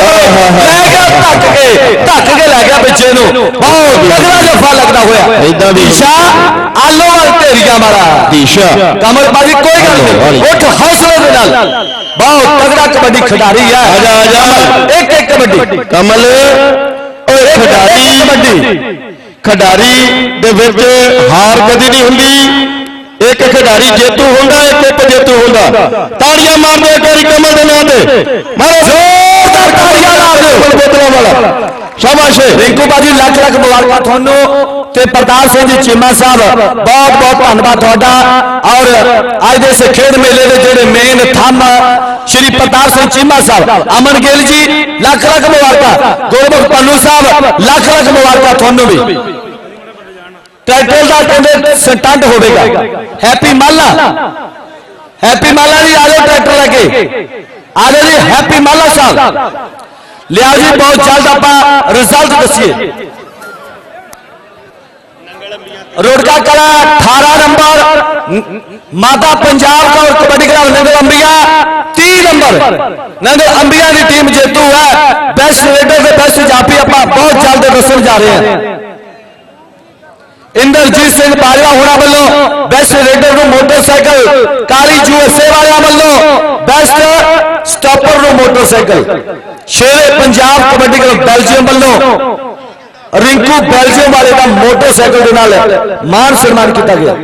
ਲੈ ਗਿਆ ਧੱਕ ਕੇ ਧੱਕ ਕੇ ਲੈ ਗਿਆ ਬੱਚੇ ਨੂੰ। ਬਹੁਤ ਤਗੜਾ ਜਫਾ ਲੱਗਦਾ ਹੋਇਆ। ਏਦਾਂ ਵੀ। ਦੀਸ਼ਾ ਆਲੋਵਰ ਢੇਰੀਆਂ ਵਾਲਾ। ਦੀਸ਼ਾ। ਕਮਲ ਭਾਜੀ ਕੋਈ ਗੱਲ ਨਹੀਂ। ਉੱਠ ਹੌਸਲੇ ਦੇ ਨਾਲ। ਬਹੁਤ ਤਗੜਾ ਕਬੱਡੀ ਖਿਡਾਰੀ ਹੈ। ਆਜਾ, ਆਜਾ। ਇੱਕ ਇੱਕ ਕਬੱਡੀ। ਕਮਲ ਓਏ ਖਿਡਾਰੀ। ਕਬੱਡੀ। ਖਿਡਾਰੀ ਦੇ ਵਿੱਚ ਹਾਰ ਕਦੀ ਨਹੀਂ ਹੁੰਦੀ। ਇੱਕ ਖਿਡਾਰੀ ਜੇਤੂ ਹੁੰਦਾ, ਇੱਕ ਉਪ ਜੇਤੂ ਹੁੰਦਾ। ਤਾੜੀਆਂ ਮਾਰਦੇ ਇੱਕ ਵਾਰੀ ਕਮਲ ਦੇ ਨਾਂ ਤੇ। ਮਾਰੋ, ਜ਼ੋਰਦਾਰ ਤਾੜੀਆਂ ਮਾਰ ਦਿਓ। ਬੋਤਲਾਂ ਵਾਲਾ। ਸ਼ਾਬਾਸ਼ ਰਿੰਕੂ ਬਾਜੀ ਲੱਖ ਲੱਖ ਮੁਬਾਰਕਾਂ ਤੁਹਾਨੂੰ ਤੇ ਪ੍ਰਤਾਪ ਸਿੰਘ ਜੀ ਚੀਮਾ ਸਾਹਿਬ ਬਹੁਤ ਬਹੁਤ ਧੰਨਵਾਦ ਤੁਹਾਡਾ ਔਰ ਅੱਜ ਦੇ ਇਸ ਖੇਡ ਮੇਲੇ ਦੇ ਜਿਹੜੇ ਮੇਨ ਥੰਮ ਸ਼੍ਰੀ ਪ੍ਰਤਾਪ ਸਿੰਘ ਚੀਮਾ ਸਾਹਿਬ ਅਮਨ ਗਿੱਲ ਜੀ ਲੱਖ ਲੱਖ ਮੁਬਾਰਕਾਂ ਗੁਰਮੁਖ ਪੰਨੂ ਸਾਹਿਬ ਲੱਖ ਲੱਖ ਮੁਬਾਰਕਾਂ ਤੁਹਾਨੂੰ ਵੀ ਟਰੈਕਟਰ ਦਾ ਕਹਿੰਦੇ ਸਟੰਟ ਹੋਵੇਗਾ ਹੈਪੀ ਮਾਲਾ ਹੈਪੀ ਮਾਲਾ ਜੀ ਆਜੋ ਟਰੈਕਟਰ ਲੈ ਕੇ ਆਜੋ ਜੀ ਹੈਪੀ ਮਾਲਾ ਸਾਹਿਬ ਲਿਆ ਜੀ ਬਹੁਤ ਜਲਦ ਆਪਾਂ ਰਿਜ਼ਲਟ ਦੱਸੀਏ ਰੋੜਕਾ ਕਲਾ 18 ਨੰਬਰ ਨ- ਮਾਤਾ ਪੰਜਾਬ ਕੌਰ ਕਬੱਡੀ ਕਲੱਬ ਨੰਗਲ ਅੰਬੀਆ 30 ਨੰਬਰ ਨੰਗਲ ਅੰਬੀਆ ਦੀ ਟੀਮ ਜੇਤੂ ਹੈ ਬੈਸਟ ਰੇਡਰ ਤੇ ਬੈਸਟ ਜਾਪੀ ਆਪਾਂ ਬਹੁਤ ਜਲਦ ਦੱਸਣ ਜਾ ਰਹੇ ਹਾਂ ਇੰਦਰਜੀਤ ਸਿੰਘ ਬਾਜਵਾ ਹੋਣਾ ਵੱਲੋਂ ਬੈਸਟ ਰੇਡਰ ਨੂੰ ਮੋਟਰਸਾਈਕਲ, ਕਾਲੀ ਯੂਐਸਏ ਵਾਲਿਆਂ ਵੱਲੋਂ ਬੈਸਟ ਸਟਾਪਰ ਨੂੰ motorcycle. Shere Punjab kabaddi club Belgium ਵੱਲੋਂ ਰਿੰਕੂ ਬੈਲਜੀਅਮ ਵਾਲੇ ਦਾ ਮੋਟਰਸਾਈਕਲ ਦੇ ਨਾਲ ਮਾਨ ਸਨਮਾਨ ਕੀਤਾ ਗਿਆ।